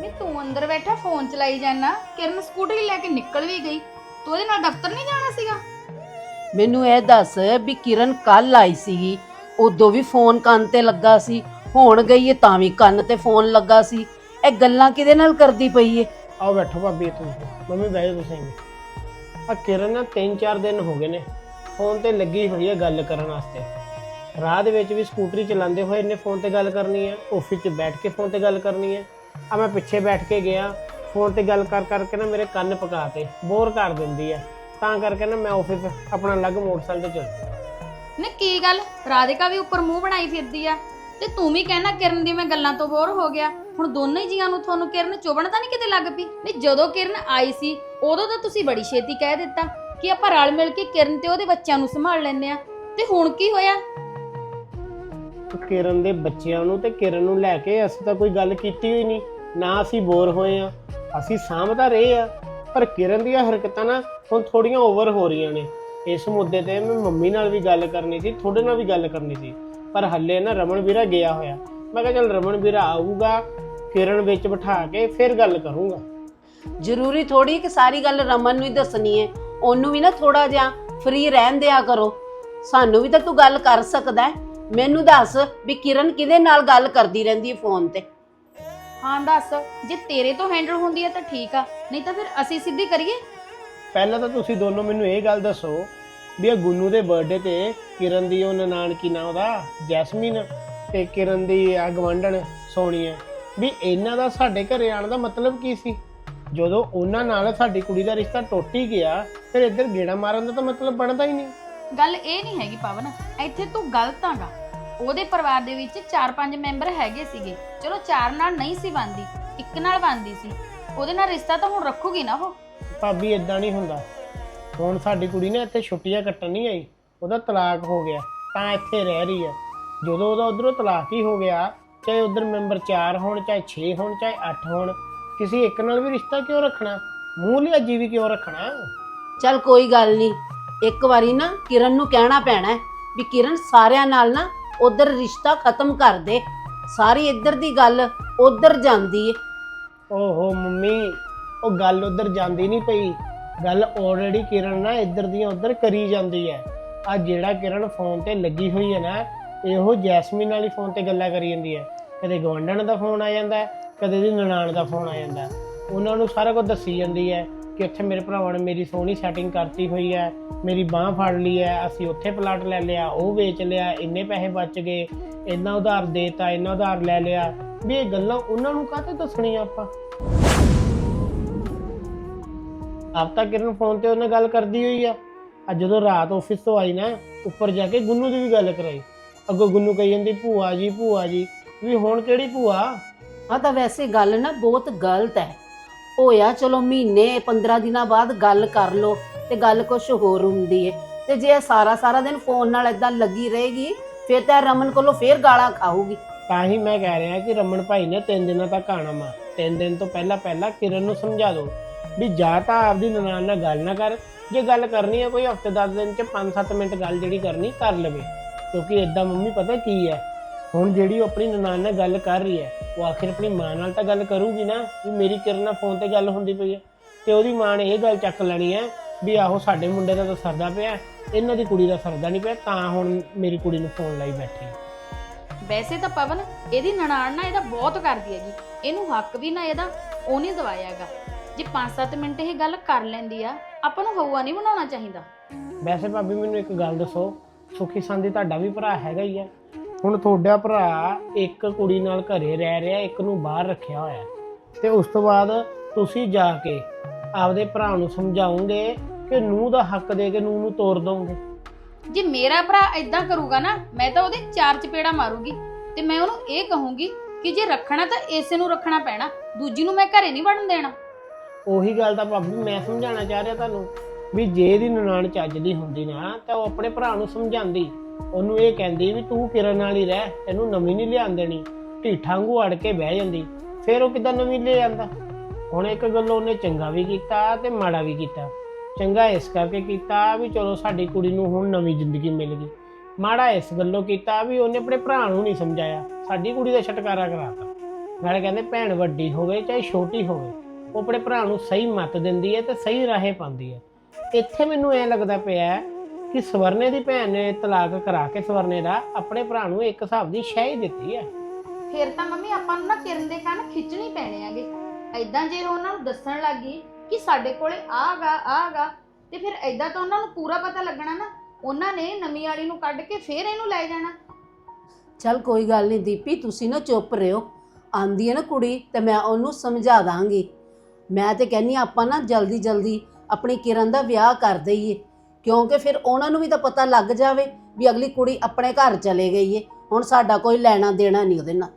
ਨਹੀਂ ਤੂੰ ਅੰਦਰ ਬੈਠਾ ਫੋਨ ਚਲਾਈ ਜਾਣਾ ਕਿਰਨ ਸਕੂਟਰੀ ਲੈ ਕੇ ਨਿਕਲ ਵੀ ਗਈ। ਤੂੰ ਉਹਦੇ ਨਾਲ ਦਫ਼ਤਰ ਨਹੀਂ ਜਾਣਾ ਸੀਗਾ? ਮੈਨੂੰ ਇਹ ਦੱਸ ਵੀ ਕਿਰਨ ਕੱਲ ਆਈ ਸੀਗੀ। ਉਦੋਂ ਵੀ ਫੋਨ ਕੰਨ ਤੇ ਲੱਗਾ ਸੀ। ਹੁਣ ਗਈ ਏ ਤਾਂ ਵੀ ਕੰਨ ਤੇ ਫੋਨ ਲੱਗਾ ਸੀ। ਇਹ ਗੱਲਾਂ ਕਿਹਦੇ ਨਾਲ ਕਰਦੀ ਪਈ ਏ? ਆਓ ਬੈਠੋ ਭਾਬੀ ਤੁਸੀਂ ਮੰਮੀ ਬਹਿ ਜਾਓ ਤੁਸੀਂ ਵੀ। ਆ ਕਿਰਨ ਨਾ 3-4 ਦਿਨ ਹੋ ਗਏ ਨੇ। ਫੋਨ ਤੇ ਲੱਗੀ ਹੋਈ ਹੈ ਗੱਲ ਕਰਨ ਵਾਸਤੇ। ਰਾਹ ਦੇ ਵਿੱਚ ਵੀ ਸਕੂਟਰੀ ਚਲਾਉਂਦੇ ਹੋਏ ਇਹਨੇ ਫੋਨ ਤੇ ਗੱਲ ਕਰਨੀ ਹੈ ਆਫਿਸ 'ਚ ਬੈਠ ਕੇ ਫੋਨ ਤੇ ਗੱਲ ਕਰਨੀ ਹੈ ਆ ਮੈਂ ਪਿੱਛੇ ਬੈਠ ਕੇ ਗਿਆ। ਫੋਨ ਤੇ ਗੱਲ ਕਰ ਕਰਕੇ ਨਾ ਮੇਰੇ ਕੰਨ ਪਕਾਤੇ ਬੋਰ ਕਰ ਦਿੰਦੀ ਹੈ ਤਾਂ ਕਰਕੇ ਨਾ ਮੈਂ ਆਫਿਸ ਆਪਣਾ ਅਲੱਗ ਮੋਟਰਸਾਈਕਲ ਤੇ ਚੱਲ ਨਾ ਕੀ ਗੱਲ? ਰਾਧਿਕਾ ਵੀ ਉੱਪਰ ਮੂੰਹ ਬਣਾਈ ਫਿਰਦੀ ਆ। ਤੇ ਤੂੰ ਵੀ ਕਹਿਣਾ ਕਿਰਨ ਦੀ ਮੈਂ ਗੱਲਾਂ ਤੋਂ ਬੋਰ ਹੋ ਗਿਆ। ਹੁਣ ਦੋਨੋਂ ਜੀਆਂ ਨੂੰ ਤੁਹਾਨੂੰ ਕਿਰਨ ਚੁਬਣ ਤਾਂ ਨਹੀਂ ਕਿਤੇ ਲੱਗ ਪਈ? ਨਹੀਂ, ਜਦੋਂ ਕਿਰਨ ਆਈ ਸੀ, ਉਦੋਂ ਤਾਂ ਤੁਸੀਂ ਬੜੀ ਛੇਤੀ ਕਹਿ ਦਿੱਤਾ ਕਿ ਆਪਾਂ ਰਲ ਮਿਲ ਕੇ ਕਿਰਨ ਤੇ ਉਹਦੇ ਬੱਚਿਆਂ ਨੂੰ ਸੰਭਾਲ ਲੈਂਦੇ ਆ ਤੇ ਹੁਣ ਕੀ ਹੋਇਆ? ਕਿਰਨ ਦੇ ਬੱਚਿਆਂ ਨੂੰ ਤੇ ਕਿਰਨ ਨੂੰ ਲੈ ਕੇ ਅਸੀਂ ਤਾਂ ਕੋਈ ਗੱਲ ਕੀਤੀ ਹੋਈ ਨਹੀਂ। ਨਾ ਅਸੀਂ ਬੋਰ ਹੋਏ ਆ ਅਸੀਂ ਸਾਂਭਦਾ ਰਹੇ ਆ ਪਰ ਕਿਰਨ ਦੀਆਂ ਹਰਕਤਾਂ ਨਾ ਹੁਣ ਥੋੜੀਆਂ ਓਵਰ ਹੋ ਰਹੀਆਂ ਨੇ। ਇਸ ਮੁੱਦੇ ਤੇ ਮੈਂ ਮੰਮੀ ਨਾਲ ਵੀ ਗੱਲ ਕਰਨੀ ਸੀ, ਤੁਹਾਡੇ ਨਾਲ ਵੀ ਗੱਲ ਕਰਨੀ ਸੀ। ਪਰ ਹੱਲੇ ਨਾ ਰਮਨ ਵੀਰਾ ਗਿਆ ਹੋਇਆ। ਮੈਂ ਕਿਹਾ ਚੱਲ ਰਮਨ ਵੀਰਾ ਆਊਗਾ ਕਿਰਨ ਵਿੱਚ ਬਿਠਾ ਕੇ ਫਿਰ ਗੱਲ ਕਰੂੰਗਾ। ਜ਼ਰੂਰੀ ਥੋੜੀ ਕਿ ਸਾਰੀ ਗੱਲ ਰਮਨ ਨੂੰ ਹੀ ਦੱਸਣੀ ਏ ਉਹਨੂੰ ਵੀ ਨਾ ਥੋੜਾ ਜਿਹਾ ਫ੍ਰੀ ਰਹਿਣ ਦਿਆ ਕਰੋ। ਸਾਨੂੰ ਵੀ ਤਾਂ ਤੂੰ ਗੱਲ ਕਰ ਸਕਦਾ ਹੈ। ਮੈਨੂੰ ਦੱਸ ਵੀ ਕਿਰਨ ਕਿਹਦੇ ਨਾਲ ਗੱਲ ਕਰਦੀ ਰਹਿੰਦੀ ਹੈ ਫੋਨ ਤੇ। ਹਾਂ ਦੱਸ। ਜੇ ਤੇਰੇ ਤੋਂ ਹੈਂਡਲ ਹੁੰਦੀ ਹੈ ਤਾਂ ਠੀਕ ਆ। ਨਹੀਂ ਤਾਂ ਫਿਰ ਅਸੀਂ ਸਿੱਧੀ ਕਰੀਏ? ਪਹਿਲਾਂ ਤਾਂ ਤੁਸੀਂ ਦੋਨੋਂ ਮੈਨੂੰ ਇਹ ਗੱਲ ਦੱਸੋ ਵੀ ਇਹ ਗੁੰਨੂ ਦੇ ਬਰਥਡੇ ਤੇ ਕਿਰਨ ਦੀ ਉਹ ਨਨਾਣ ਕੀ ਨਾਂ ਉਹਦਾ ਜੈਸਮੀਨ ਤੇ ਕਿਰਨ ਦੀ ਆ ਗਵੰਡਣ ਸੋਣੀ ਹੈ। ਵੀ ਇਹਨਾਂ ਦਾ ਸਾਡੇ ਘਰੇ ਆਉਣ ਦਾ ਮਤਲਬ ਕੀ ਸੀ? ਜਦੋਂ ਉਹਨਾਂ ਨਾਲ ਸਾਡੀ ਕੁੜੀ ਦਾ ਰਿਸ਼ਤਾ ਟੁੱਟ ਹੀ ਗਿਆ ਫਿਰ ਇੱਧਰ ਗੇੜਾ ਮਾਰਨ ਦਾ ਤਾਂ ਮਤਲਬ ਬਣਦਾ ਹੀ ਨਹੀਂ। ਗੱਲ ਇਹ ਨਹੀਂ ਹੈਗੀ ਪਵਨ ਇੱਥੇ ਤੂੰ ਗਲਤ ਆਗਾ। ਉਹਦੇ ਪਰਿਵਾਰ ਦੇ ਵਿੱਚ 4-5 ਮੈਂਬਰ ਹੈਗੇ ਸੀਗੇ। ਚਲੋ ਚਾਰ ਨਾਲ ਨਹੀਂ ਸੀ ਬਣਦੀ ਇੱਕ ਨਾਲ ਬਣਦੀ ਸੀ। ਉਹਦੇ ਨਾਲ ਰਿਸ਼ਤਾ ਤਾਂ ਹੁਣ ਰੱਖੂਗੀ ਨਾ ਉਹ। ਭਾਬੀ ਇਦਾਂ ਨਹੀਂ ਹੁੰਦਾ। ਹੁਣ ਸਾਡੀ ਕੁੜੀ ਨੇ ਇੱਥੇ ਛੁੱਟੀਆਂ ਕੱਟਣ ਨਹੀਂ ਆਈ ਉਹਦਾ ਤਲਾਕ ਹੋ ਗਿਆ ਤਾਂ ਇੱਥੇ ਰਹਿ ਰਹੀ ਹੈ ਜਦੋਂ ਉਹਦਾ ਉਧਰੋਂ ਤਲਾਕ ਹੀ ਹੋ ਗਿਆ ਚਾਹੇ ਉਧਰ ਮੈਂਬਰ 4 ਹੋਣ ਚਾਹੇ 6 ਹੋਣ ਚਾਹੇ 8 ਹੋਣ ਕਿਸੇ ਇੱਕ ਨਾਲ ਵੀ ਰਿਸ਼ਤਾ ਕਿਉਂ ਰੱਖਣਾ? ਮੂੰਹ ਲਿਆਜੀ ਵੀ ਕਿਉਂ ਰੱਖਣਾ? ਚੱਲ ਕੋਈ ਗੱਲ ਨਹੀਂ ਇੱਕ ਵਾਰੀ ਨਾ ਕਿਰਨ ਨੂੰ ਕਹਿਣਾ ਪੈਣਾ ਹੈ ਵੀ ਕਿਰਨ ਸਾਰਿਆਂ ਨਾਲ ਨਾ ਉਧਰ ਰਿਸ਼ਤਾ ਖਤਮ ਕਰ ਦੇ। ਸਾਰੀ ਇੱਧਰ ਦੀ ਗੱਲ ਉਧਰ ਜਾਂਦੀ ਏ। ਓਹੋ ਮੰਮੀ ਉਹ ਗੱਲ ਉਧਰ ਜਾਂਦੀ ਨਹੀਂ ਪਈ। ਗੱਲ ਆਲਰੇਡੀ ਕਿਰਨ ਨਾ ਇੱਧਰ ਦੀਆਂ ਉੱਧਰ ਕਰੀ ਜਾਂਦੀ ਹੈ। ਆ ਜਿਹੜਾ ਕਿਰਨ ਫੋਨ ਤੇ ਲੱਗੀ ਹੋਈ ਹੈ ਨਾ, ਇਹੋ ਜੈਸਮੀਨ ਵਾਲੀ ਫੋਨ ਤੇ ਗੱਲਾਂ ਕਰੀ ਜਾਂਦੀ ਹੈ। ਕਦੇ ਗਵੰਡਣ ਦਾ ਫੋਨ ਆ ਜਾਂਦਾ ਕਦੇ ਦੀ ਨਨਾਣ ਦਾ ਫੋਨ ਆ ਜਾਂਦਾ ਉਹਨਾਂ ਨੂੰ ਸਾਰਾ ਕੁਝ ਦੱਸੀ ਜਾਂਦੀ ਹੈ ਕਿ ਉੱਥੇ ਮੇਰੇ ਭਰਾਵਾਂ ਨੇ ਮੇਰੀ ਸੋਹਣੀ ਸੈਟਿੰਗ ਕਰਤੀ ਹੋਈ ਹੈ, ਮੇਰੀ ਬਾਹ ਫੜ ਲਈ ਹੈ, ਅਸੀਂ ਉੱਥੇ ਪਲਾਟ ਲੈ ਲਿਆ, ਉਹ ਵੇਚ ਲਿਆ, ਇੰਨੇ ਪੈਸੇ ਬਚ ਗਏ, ਇੰਨਾ ਉਧਾਰ ਦੇਤਾ, ਇੰਨਾ ਉਧਾਰ ਲੈ ਲਿਆ। ਵੀ ਇਹ ਗੱਲਾਂ ਉਹਨਾਂ ਨੂੰ ਕਾਹਤੇ ਦੱਸਣੀਆਂ ਆਪਾਂ? ਆਪ ਤਾਂ ਕਿਰਨ ਫੋਨ ਤੇ ਉਹਨੇ ਗੱਲ ਕਰਦੀ ਹੋਈ ਆ। ਅੱਜ ਜਦੋਂ ਰਾਤ ਆਫਿਸ ਤੋਂ ਆਈ ਨਾ ਉੱਪਰ ਜਾ ਕੇ ਗੁੰਨੂ ਦੀ ਵੀ ਗੱਲ ਕਰਾਈ। ਅੱਗੋਂ ਗੁੰਨੂ ਕਹੀ ਜਾਂਦੀ ਭੂਆ ਜੀ ਭੂਆ ਜੀ ਵੀ ਹੁਣ ਕਿਹੜੀ ਭੂਆ? ਆ ਤਾਂ ਵੈਸੇ ਗੱਲ ਨਾ ਬਹੁਤ ਗਲਤ ਹੈ। ਹੋਇਆ ਚਲੋ ਮਹੀਨੇ 15 ਦਿਨਾਂ ਬਾਅਦ ਗੱਲ ਕਰ ਲੋ ਤੇ ਗੱਲ ਕੁਝ ਹੋਰ ਹੁੰਦੀ ਏ। ਤੇ ਜੇ ਇਹ ਸਾਰਾ ਸਾਰਾ ਦਿਨ ਫੋਨ ਨਾਲ ਇਦਾਂ ਲੱਗੀ ਰਹੇਗੀ ਫਿਰ ਤਾਂ ਇਹ ਰਮਨ ਕੋਲੋਂ ਫੇਰ ਗਾਲਾਂ ਖਾਊਗੀ। ਤਾਂ ਹੀ ਮੈਂ ਕਹਿ ਰਿਹਾ ਕਿ ਰਮਨ ਭਾਈ ਨੇ ਤਿੰਨ ਦਿਨਾਂ ਤੱਕ ਆਣਾ ਮਾ ਤਿੰਨ ਦਿਨ ਤੋਂ ਪਹਿਲਾਂ ਪਹਿਲਾਂ ਕਿਰਨ ਨੂੰ ਸਮਝਾ ਦਿਓ। ਵੀ ਜਾਂ ਤਾਂ ਆਪਦੀ ਨਨਾਣ ਨਾਲ ਗੱਲ ਨਾ ਕਰ। ਜੇ ਗੱਲ ਕਰਨੀ ਹੈ ਕੋਈ ਹਫ਼ਤੇ 10 ਦਿਨ ਚ 5-7 ਮਿੰਟ ਗੱਲ ਜਿਹੜੀ ਕਰਨੀ, ਕਰ ਲਵੇ। ਕਿਉਂਕਿ ਇਦਾਂ ਮੰਮੀ ਪਤਾ ਕੀ ਹੈ ਹੁਣ ਜਿਹੜੀ ਉਹ ਆਪਣੀ ਨਨਾਣ ਨਾਲ ਗੱਲ ਕਰ ਰਹੀ ਹੈ ਉਹ ਆਖਿਰ ਆਪਣੀ ਮਾਂ ਨਾਲ ਤਾਂ ਗੱਲ ਕਰੂਗੀ ਨਾ, ਵੀ ਮੇਰੀ ਕਿਰਨ ਨਾਲ ਫੋਨ ਤੇ ਗੱਲ ਹੁੰਦੀ ਪਈ ਹੈ ਤੇ ਉਹਦੀ ਮਾਂ ਨੇ ਇਹ ਗੱਲ ਚੱਕ ਲੈਣੀ ਹੈ ਵੀ ਆਹੋ ਸਾਡੇ ਮੁੰਡੇ ਦਾ ਤਾਂ ਸਰਦਾ ਪਿਆ, ਇਹਨਾਂ ਦੀ ਕੁੜੀ ਦਾ ਸਰਦਾ ਨਹੀਂ ਪਿਆ, ਤਾਂ ਹੁਣ ਮੇਰੀ ਕੁੜੀ ਨੂੰ ਫੋਨ ਲਾਈ ਬੈਠੀ ਵੈਸੇ ਤਾਂ ਪਵਨ, ਇਹਦੀ ਨਨਾਣ ਨਾ ਇਹਦਾ ਬਹੁਤ ਕਰਦੀ ਹੈਗੀ। ਇਹਨੂੰ ਹੱਕ ਵੀ ਨਾ ਇਹਦਾ, ਉਹ ਨਹੀਂ ਦਵਾਇਆਗਾ ਜੇ 5-7 ਮਿੰਟ ਇਹ ਗੱਲ ਕਰ ਲੈਂਦੀ ਆ ਆਪਾਂ ਨੂੰ ਹਊਆ ਨਹੀਂ ਬਣਾਉਣਾ ਚਾਹੀਦਾ। ਵੈਸੇ ਭਾਬੀ ਮੈਨੂੰ ਇੱਕ ਗੱਲ ਦੱਸੋ ਸੁਖੀ ਸੰਦੀ ਤੁਹਾਡਾ ਵੀ ਭਰਾ ਹੈਗਾ ਹੀ ਹੈ ਹੁਣ ਤੁਹਾਡਾ ਭਰਾ ਇੱਕ ਕੁੜੀ ਨਾਲ ਘਰੇ ਰਹਿ ਰਿਹਾ ਇੱਕ ਨੂੰ ਬਾਹਰ ਰੱਖਿਆ ਹੋਇਆ। ਤੇ ਉਸ ਤੋਂ ਬਾਅਦ ਤੁਸੀਂ ਜਾ ਕੇ ਆਪਦੇ ਭਰਾ ਨੂੰ ਸਮਝਾਉਂਗੇ ਕਿ ਨੂੰਹ ਦਾ ਹੱਕ ਦੇ ਕੇ ਨੂੰਹ ਨੂੰ ਤੋੜ ਦੋਗੇ। ਜੇ ਮੇਰਾ ਭਰਾ ਇਦਾਂ ਕਰੂਗਾ ਨਾ ਮੈਂ ਤਾਂ ਉਹਦੇ ਚਾਰ ਚਪੇੜਾ ਮਾਰੂਗੀ। ਤੇ ਮੈਂ ਉਹਨੂੰ ਇਹ ਕਹੂੰਗੀ ਕਿ ਜੇ ਰੱਖਣਾ ਤਾਂ ਇਸੇ ਨੂੰ ਰੱਖਣਾ ਪੈਣਾ ਦੂਜੀ ਨੂੰ ਮੈਂ ਘਰੇ ਨਹੀਂ ਵੜਨ ਦੇਣਾ। ਉਹੀ ਗੱਲ ਤਾਂ ਭਾਬੀ ਮੈਂ ਸਮਝਾਉਣਾ ਚਾਹ ਰਿਹਾ ਤੁਹਾਨੂੰ ਵੀ ਜੇ ਇਹਦੀ ਨਨਾਣ ਚੱਜਦੀ ਹੁੰਦੀ ਨਾ, ਤਾਂ ਉਹ ਆਪਣੇ ਭਰਾ ਨੂੰ ਸਮਝਾਉਂਦੀ। ਉਹਨੂੰ ਇਹ ਕਹਿੰਦੀ ਵੀ ਤੂੰ ਕਿਰਨ ਨਾਲ ਹੀ ਰਹਿ, ਤੈਨੂੰ ਨਵੀਂ ਨਹੀਂ ਲਿਆਉਣ ਦੇਣੀ। ਢੀਠਾਂ ਵਾਂਗੂ ਅੜ ਕੇ ਬਹਿ ਜਾਂਦੀ। ਫਿਰ ਉਹ ਕਿਦਾਂ ਨਵੀਂ ਲੈ ਆਂਦਾ ਹੁਣ ਇੱਕ ਗੱਲੋਂ ਉਹਨੇ ਚੰਗਾ ਵੀ ਕੀਤਾ ਤੇ ਮਾੜਾ ਵੀ ਕੀਤਾ। ਚੰਗਾ ਇਸ ਕਰਕੇ ਕੀਤਾ ਵੀ ਚਲੋ ਸਾਡੀ ਕੁੜੀ ਨੂੰ ਹੁਣ ਨਵੀਂ ਜ਼ਿੰਦਗੀ ਮਿਲ ਗਈ। ਮਾੜਾ ਇਸ ਗੱਲੋਂ ਕੀਤਾ ਵੀ ਉਹਨੇ ਆਪਣੇ ਭਰਾ ਨੂੰ ਨਹੀਂ ਸਮਝਾਇਆ। ਸਾਡੀ ਕੁੜੀ ਦਾ ਛਟਕਾਰਾ ਕਰਾਤਾ। ਨਾਲੇ ਕਹਿੰਦੇ ਭੈਣ ਵੱਡੀ ਹੋਵੇ ਚਾਹੇ ਛੋਟੀ ਹੋਵੇ। ਉਹ ਆਪਣੇ ਭਰਾ ਨੂੰ ਸਹੀ ਮੱਤ ਦਿੰਦੀ ਹੈ ਤੇ ਸਹੀ ਰਾਹੇ ਪਾਉਂਦੀ ਹੈ। ਇੱਥੇ ਮੈਨੂੰ ਐ ਲੱਗਦਾ ਪਿਆ ਹੈ ਕਿ ਸਵਰਨੇ ਦੀ ਭੈਣ ਨੇ ਤਲਾਕ ਕਰਾ ਕੇ ਸਵਰਨੇ ਦਾ ਆਪਣੇ ਭਰਾ ਨੂੰ ਇੱਕ ਹਿਸਾਬ ਦੀ ਸ਼ਹਿ ਹੀ ਦਿੱਤੀ ਹੈ। ਫਿਰ ਤਾਂ ਮੰਮੀ ਆਪਾਂ ਨੂੰ ਨਾ ਕਿਰਨ ਦੇ ਕੰਨ ਖਿੱਚਣੀ ਪੈਣੇ ਆਗੇ। ਐਦਾਂ ਜੇ ਉਹ ਉਹਨਾਂ ਨੂੰ ਦੱਸਣ ਲੱਗੀ ਕਿ ਸਾਡੇ ਕੋਲੇ ਆਗਾ ਆਗਾ ਤੇ ਫਿਰ ਐਦਾਂ ਤਾਂ ਉਹਨਾਂ ਨੂੰ ਪੂਰਾ ਪਤਾ ਲੱਗਣਾ ਨਾ ਉਹਨਾਂ ਨੇ ਨਵੀਂ ਵਾਲੀ ਨੂੰ ਕੱਢ ਕੇ ਫੇਰ ਇਹਨੂੰ ਲੈ ਜਾਣਾ। ਚੱਲ ਕੋਈ ਗੱਲ ਨਹੀਂ ਦੀਪੀ ਤੁਸੀਂ ਨਾ ਚੁੱਪ ਰਹੋ। ਆਂਦੀ ਹੈ ਨਾ ਕੁੜੀ ਤੇ ਮੈਂ ਉਹਨੂੰ ਸਮਝਾ ਦਾਂਗੀ। ਮੈਂ ਤੇ ਕਹਿੰਨੀ ਆਪਾਂ ਨਾ ਜਲਦੀ ਜਲਦੀ ਆਪਣੀ ਕਿਰਨ ਦਾ ਵਿਆਹ ਕਰ ਦਈਏ। ਕਿਉਂਕਿ ਫਿਰ ਉਹਨਾਂ ਨੂੰ ਵੀ ਤਾਂ ਪਤਾ ਲੱਗ ਜਾਵੇ ਵੀ ਅਗਲੀ ਕੁੜੀ ਆਪਣੇ ਘਰ ਚਲੇ ਗਈ ਏ। ਹੁਣ ਸਾਡਾ ਕੋਈ ਲੈਣਾ ਦੇਣਾ ਨਹੀਂ ਉਹਦੇ ਨਾਲ।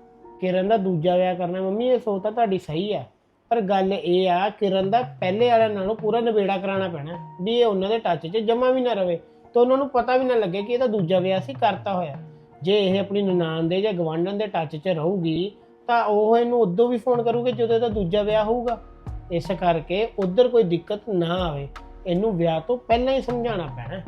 ਕਿਰਨ ਦਾ ਦੂਜਾ ਵਿਆਹ ਕਰਨਾ, ਮੰਮੀ, ਇਹ ਸੋਚ ਤਾਂ ਤੁਹਾਡੀ ਸਹੀ ਹੈ ਪਰ ਗੱਲ ਇਹ ਆ, ਕਿਰਨ ਦਾ ਪਹਿਲੇ ਵਾਲਿਆਂ ਨਾਲੋਂ ਪੂਰਾ ਨਿਬੇੜਾ ਕਰਾਉਣਾ ਪੈਣਾ। ਵੀ ਇਹ ਉਹਨਾਂ ਦੇ ਟੱਚ 'ਚ ਜਮਾ ਵੀ ਨਾ ਰਵੇ ਤਾਂ ਉਹਨਾਂ ਨੂੰ ਪਤਾ ਵੀ ਨਾ ਲੱਗੇ ਕਿ ਇਹਦਾ ਦੂਜਾ ਵਿਆਹ ਸੀ, ਕਰਤਾ ਹੋਇਆ। ਜੇ ਇਹ ਆਪਣੀ ਨਨਾਣ ਦੇ ਜਾਂ ਗਵਾਂਢਣ ਦੇ ਟੱਚ 'ਚ ਰਹੂਗੀ, ਤਾਂ ਉਹ ਇਹਨੂੰ ਉਦੋਂ ਵੀ ਫੋਨ ਕਰੂਗੇ ਜਦੋਂ ਇਹਦਾ ਦੂਜਾ ਵਿਆਹ ਹੋਊਗਾ। ਇਸ ਕਰਕੇ ਉਧਰ ਕੋਈ ਦਿੱਕਤ ਨਾ ਆਵੇ। ਇਹਨੂੰ ਵਿਆਹ ਤੋਂ ਪਹਿਲਾਂ ਹੀ ਸਮਝਾਉਣਾ ਪੈਣਾ।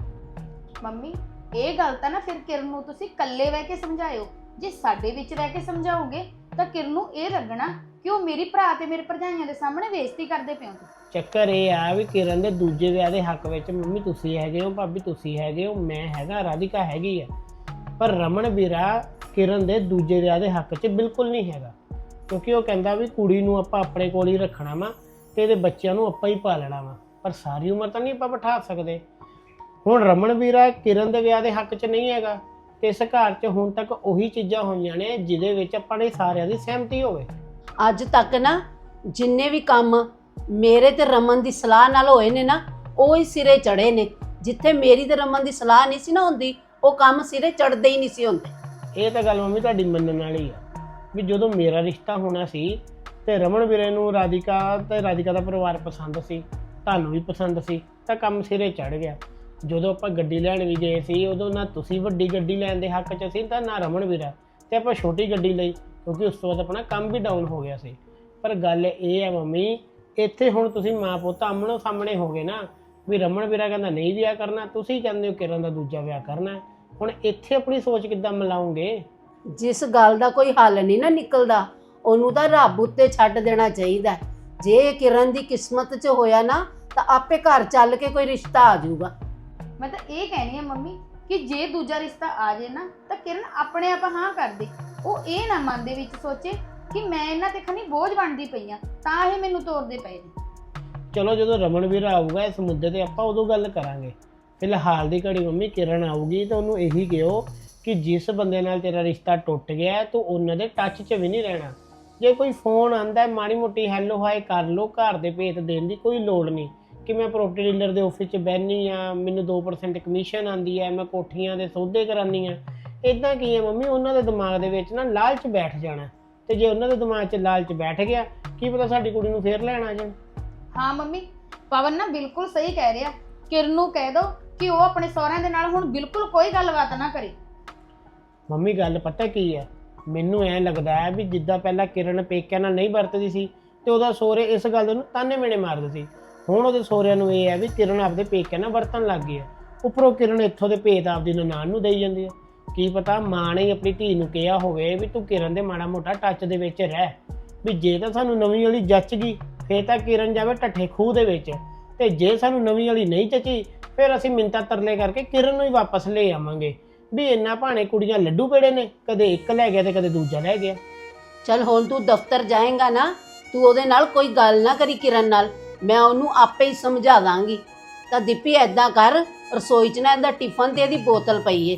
ਮੰਮੀ ਇਹ ਗੱਲ ਤਾਂ ਨਾ ਫਿਰ ਕਿਰਨ ਨੂੰ ਤੁਸੀਂ ਇਕੱਲੇ ਬਹਿ ਕੇ ਸਮਝਾਇਓ। ਜੇ ਸਾਡੇ ਵਿੱਚ ਰਹਿ ਕੇ ਸਮਝਾਓਗੇ ਤਾਂ ਕਿਰਨ ਨੂੰ ਇਹ ਲੱਗਣਾ ਕਿ ਉਹ ਮੇਰੀ ਭਰਾ ਤੇ ਮੇਰੇ ਭਰਜਾਈਆਂ ਦੇ ਸਾਹਮਣੇ ਬੇਇੱਜ਼ਤੀ ਕਰਦੇ ਪਿਓ ਤੁਸੀਂ। ਚੱਕਰ ਇਹ ਆ ਵੀ ਕਿਰਨ ਦੇ ਦੂਜੇ ਵਿਆਹ ਦੇ ਹੱਕ ਵਿੱਚ ਮੰਮੀ ਤੁਸੀਂ ਹੈਗੇ ਹੋ ਭਾਬੀ ਤੁਸੀਂ ਹੈਗੇ ਹੋ ਮੈਂ ਹੈਗਾ ਰਾਧਿਕਾ ਹੈਗੀ ਆ। ਪਰ ਰਮਨ ਵੀਰਾ ਕਿਰਨ ਦੇ ਦੂਜੇ ਵਿਆਹ ਦੇ ਹੱਕ 'ਚ ਬਿਲਕੁਲ ਨਹੀਂ ਹੈਗਾ। ਕਿਉਂਕਿ ਉਹ ਕਹਿੰਦਾ ਵੀ ਕੁੜੀ ਨੂੰ ਆਪਾਂ ਆਪਣੇ ਕੋਲ ਹੀ ਰੱਖਣਾ ਵਾ ਤੇ ਇਹਦੇ ਬੱਚਿਆਂ ਨੂੰ ਆਪਾਂ ਹੀ ਪਾਲਣਾ ਵਾ। ਪਰ ਸਾਰੀ ਉਮਰ ਤਾਂ ਨਹੀਂ ਆਪਾਂ ਬਿਠਾ ਸਕਦੇ। ਹੁਣ ਰਮਨ ਵੀਰਾ ਕਿਰਨ ਦੇ ਵਿਆਹ ਦੇ ਹੱਕ 'ਚ ਨਹੀਂ ਹੈਗਾ। ਤੇ ਇਸ ਘਰ 'ਚ ਹੁਣ ਤੱਕ ਉਹੀ ਚੀਜ਼ਾਂ ਹੋਈਆਂ ਨੇ ਜਿਹਦੇ ਵਿੱਚ ਆਪਾਂ ਨੇ ਸਾਰਿਆਂ ਦੀ ਸਹਿਮਤੀ ਹੋਵੇ। ਅੱਜ ਤੱਕ ਨਾ ਜਿੰਨੇ ਵੀ ਕੰਮ ਮੇਰੇ ਤੇ ਰਮਨ ਦੀ ਸਲਾਹ ਨਾਲ ਹੋਏ ਨੇ ਨਾ ਉਹ ਹੀ ਸਿਰੇ ਚੜੇ ਨੇ। ਜਿੱਥੇ ਮੇਰੀ ਤੇ ਰਮਨ ਦੀ ਸਲਾਹ ਨਹੀਂ ਸੀ ਨਾ ਹੁੰਦੀ ਉਹ ਕੰਮ ਸਿਰੇ ਚੜਦੇ ਹੀ ਨਹੀਂ ਸੀ ਹੁੰਦੇ। ਇਹ ਤਾਂ ਗੱਲ ਮੰਮੀ ਤੁਹਾਡੀ ਮੰਨਣ ਵਾਲੀ ਆ। ਵੀ ਜਦੋਂ ਮੇਰਾ ਰਿਸ਼ਤਾ ਹੋਣਾ ਸੀ ਤੇ ਰਮਨ ਵੀਰੇ ਨੂੰ ਰਾਧਿਕਾ ਤੇ ਰਾਧਿਕਾ ਦਾ ਪਰਿਵਾਰ ਪਸੰਦ ਸੀ, ਤੁਹਾਨੂੰ ਵੀ ਪਸੰਦ ਸੀ, ਤਾਂ ਕੰਮ ਸਿਰੇ ਚੜ ਗਿਆ। ਜਦੋਂ ਆਪਾਂ ਗੱਡੀ ਲੈਣ ਵੀ ਗਏ ਸੀ, ਉਦੋਂ ਨਾ ਤੁਸੀਂ ਵੱਡੀ ਗੱਡੀ ਲੈਣ ਦੇ ਹੱਕ 'ਚ ਸੀ, ਤਾਂ ਨਾ ਰਮਨ ਵੀਰਾ ਤੇ ਆਪਾਂ ਛੋਟੀ ਗੱਡੀ ਲਈ, ਕਿਉਂਕਿ ਉਸ ਤੋਂ ਬਾਅਦ ਆਪਣਾ ਕੰਮ ਵੀ ਡਾਊਨ ਹੋ ਗਿਆ ਸੀ। ਪਰ ਗੱਲ ਇਹ ਹੈ ਮੰਮੀ, ਇੱਥੇ ਹੁਣ ਤੁਸੀਂ ਮਾਂ ਪੁੱਤ ਆਮਣੋ ਸਾਹਮਣੇ ਹੋ ਗਏ ਨਾ, ਵੀ ਰਮਨ ਵੀਰਾ ਕਹਿੰਦਾ, ਨਹੀਂ ਵਿਆਹ ਕਰਨਾ, ਤੁਸੀਂ ਕਹਿੰਦੇ ਹੋ ਕਿਰਨ ਦਾ ਦੂਜਾ ਵਿਆਹ ਕਰਨਾ ਹੁਣ ਇੱਥੇ ਆਪਣੀ ਸੋਚ ਕਿੱਦਾਂ ਮਿਲਾਉਂਗੇ? ਜਿਸ ਗੱਲ ਦਾ ਕੋਈ ਹੱਲ ਨਹੀਂ ਨਾ ਨਿਕਲਦਾ ਉਹਨੂੰ ਤਾਂ ਰੱਬ ਉੱਤੇ ਛੱਡ ਦੇਣਾ ਚਾਹੀਦਾ। ਜੇ ਕਿਰਨ ਦੀ ਕਿਸਮਤ 'ਚ ਹੋਇਆ ਨਾ ਤਾਂ ਆਪੇ ਘਰ ਚੱਲ ਕੇ ਕੋਈ ਰਿਸ਼ਤਾ ਆ ਜਾਊਗਾ। ਮੈਂ ਤਾਂ ਇਹ ਕਹਿਣੀ ਆ ਮੰਮੀ ਕਿ ਜੇ ਦੂਜਾ ਰਿਸ਼ਤਾ ਆ ਜੇ ਨਾ ਤਾਂ ਕਿਰਨ ਆਪਣੇ ਆਪ ਹਾਂ ਕਰ ਦੇ ਉਹ ਇਹ ਨਾ ਮਨ ਦੇ ਵਿੱਚ ਸੋਚੇ ਕਿ ਮੈਂ ਇਹਨਾਂ ਤੇ ਖਣੀ ਬੋਝ ਬਣਦੀ ਪਈ ਆ ਤਾਂ ਇਹ ਮੈਨੂੰ ਤੋਰਦੇ ਪਏ ਨੇ। ਚਲੋ ਜਦੋਂ ਰਮਨ ਵੀਰ ਆਊਗਾ ਇਸ ਮੁੱਦੇ ਤੇ ਆਪਾਂ ਉਦੋਂ ਗੱਲ ਕਰਾਂਗੇ। ਫਿਲਹਾਲ ਦੀ ਘੜੀ ਮੰਮੀ ਕਿਰਨ ਆਊਗੀ ਤਾਂ ਉਹਨੂੰ ਇਹੀ ਕਿਹੋ ਕਿ ਜਿਸ ਬੰਦੇ ਨਾਲ ਤੇਰਾ ਰਿਸ਼ਤਾ ਟੁੱਟ ਗਿਆ ਹੈ, ਤੂੰ ਉਹਨਾਂ ਦੇ ਟੱਚ 'ਚ ਵੀ ਨਹੀਂ ਰਹਿਣਾ। ਜੇ ਕੋਈ ਫੋਨ ਆਂਦਾ ਹੈ, ਮਾੜੀ ਮੋਟੀ ਹੈਲੋ ਹਾਈ ਕਰ ਲੋ ਘਰ ਦੇ ਭੇਤ ਦੇਣ ਦੀ ਕੋਈ ਲੋੜ ਨਹੀਂ। ਕਿ ਮੈਂ ਪ੍ਰੋਪਰਟੀ ਡੀਲਰ ਦੇ ਆਫਿਸ 'ਚ ਬਹਿਨੀ ਆ ਮੈਨੂੰ 2% ਕਮਿਸ਼ਨ ਆਂਦੀ ਹੈ ਮੈਂ ਕੋਠੀਆਂ ਦੇ ਸੌਦੇ ਕਰਾਨੀ ਆ ਇਦਾਂ ਕੀ ਹੈ ਮੰਮੀ? ਉਹਨਾਂ ਦੇ ਦਿਮਾਗ ਦੇ ਵਿੱਚ ਨਾ ਲਾਲਚ ਬੈਠ ਜਾਣਾ ਤੇ ਜੇ ਉਹਨਾਂ ਦੇ ਦਿਮਾਗ 'ਚ ਲਾਲਚ ਬੈਠ ਗਿਆ ਕੀ ਪਤਾ ਸਾਡੀ ਕੁੜੀ ਨੂੰ ਫੇਰ ਲੈਣ ਆ ਜਾਣ? ਹਾਂ ਮੰਮੀ ਪਵਨ ਨਾ ਬਿਲਕੁਲ ਸਹੀ ਕਹਿ ਰਿਹਾ। ਕਿਰਨ ਨੂੰ ਕਹਿ ਦੋ ਕਿ ਉਹ ਆਪਣੇ ਸਹੁਰਿਆਂ ਦੇ ਨਾਲ ਹੁਣ ਬਿਲਕੁਲ ਕੋਈ ਗੱਲਬਾਤ ਨਾ ਕਰੇ। ਮੰਮੀ, ਗੱਲ ਪਤਾ ਕੀ ਹੈ? ਮੈਨੂੰ ਐ ਲੱਗਦਾ ਹੈ ਵੀ ਜਿੱਦਾਂ ਪਹਿਲਾਂ ਕਿਰਨ ਪੇਕਿਆਂ ਨਾਲ ਨਹੀਂ ਵਰਤਦੀ ਸੀ ਤੇ ਉਹਦਾ ਸੋਹਰੇ ਇਸ ਗੱਲ ਨੂੰ ਤਾਨੇ ਮੇਣੇ ਮਾਰਦੇ ਸੀ। ਹੁਣ ਉਹਦੇ ਸੋਹਰਿਆਂ ਨੂੰ ਇਹ ਹੈ ਵੀ ਕਿਰਨ ਆਪਦੇ ਪੇਕਿਆਂ ਨਾਲ ਵਰਤਣ ਲੱਗ ਗਈ ਹੈ। ਉੱਪਰੋਂ ਕਿਰਨ ਇੱਥੋਂ ਦੇ ਭੇਤ ਆਪਦੀ ਨਨਾਣ ਨੂੰ ਦੇਈ ਜਾਂਦੀ ਹੈ। ਕੀ ਪਤਾ ਮਾਂ ਨੇ ਆਪਣੀ ਧੀ ਨੂੰ ਕਿਹਾ ਹੋਵੇ ਵੀ ਤੂੰ ਕਿਰਨ ਦੇ ਮਾੜਾ ਮੋਟਾ ਟੱਚ ਦੇ ਵਿੱਚ ਰਹਿ। ਵੀ ਜੇ ਤਾਂ ਸਾਨੂੰ ਨਵੀਂ ਵਾਲੀ ਜੱਚ ਗਈ, ਫੇਰ ਤਾਂ ਕਿਰਨ ਜਾਵੇ ਠੱਠੇ ਖੂਹ ਦੇ ਵਿੱਚ। ਤੇ ਜੇ ਸਾਨੂੰ ਨਵੀਂ ਵਾਲੀ ਨਹੀਂ ਜੱਚੀ, ਫਿਰ ਅਸੀਂ ਮਿੰਤਾ ਤਰਲੇ ਕਰਕੇ ਕਿਰਨ ਨੂੰ ਹੀ ਵਾਪਸ ਲੈ ਆਵਾਂਗੇ। ਵੀ ਇੰਨਾ ਭਾਣੇ ਕੁੜੀਆਂ ਲੱਡੂ ਪੇੜੇ ਨੇ? ਕਦੇ ਇੱਕ ਲੈ ਗਿਆ ਤੇ ਕਦੇ ਦੂਜਾ ਲੈ ਗਿਆ। ਚਲ ਹੁਣ ਤੂੰ ਦਫ਼ਤਰ ਜਾਏਂਗਾ ਨਾ, ਤੂੰ ਉਹਦੇ ਨਾਲ ਕੋਈ ਗੱਲ ਨਾ ਕਰੀ ਕਿਰਨ ਨਾਲ। ਮੈਂ ਉਹਨੂੰ ਆਪੇ ਹੀ ਸਮਝਾ ਦਾਂਗੀ। ਤਾਂ ਦੀਪੀ ਐਦਾਂ ਕਰ, ਰਸੋਈ 'ਚ ਨਾ ਇਹਦਾ ਟਿਫਨ ਤੇ ਇਹਦੀ ਬੋਤਲ ਪਈ ਏ।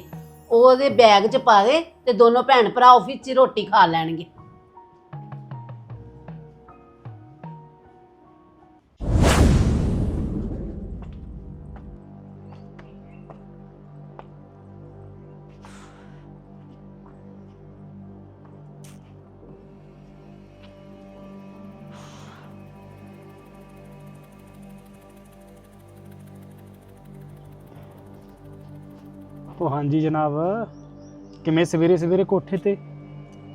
ਉਹ ਉਹਦੇ ਬੈਗ 'ਚ ਪਾ ਦੇ ਤੇ ਦੋਨੋਂ ਭੈਣ ਭਰਾ ਆਫਿਸ 'ਚ ਹੀ ਰੋਟੀ ਖਾ ਲੈਣਗੇ। ਉਹ ਹਾਂਜੀ ਜਨਾਬ। ਕਿਵੇਂ ਸਵੇਰੇ ਸਵੇਰੇ ਕੋਠੇ ਤੇ?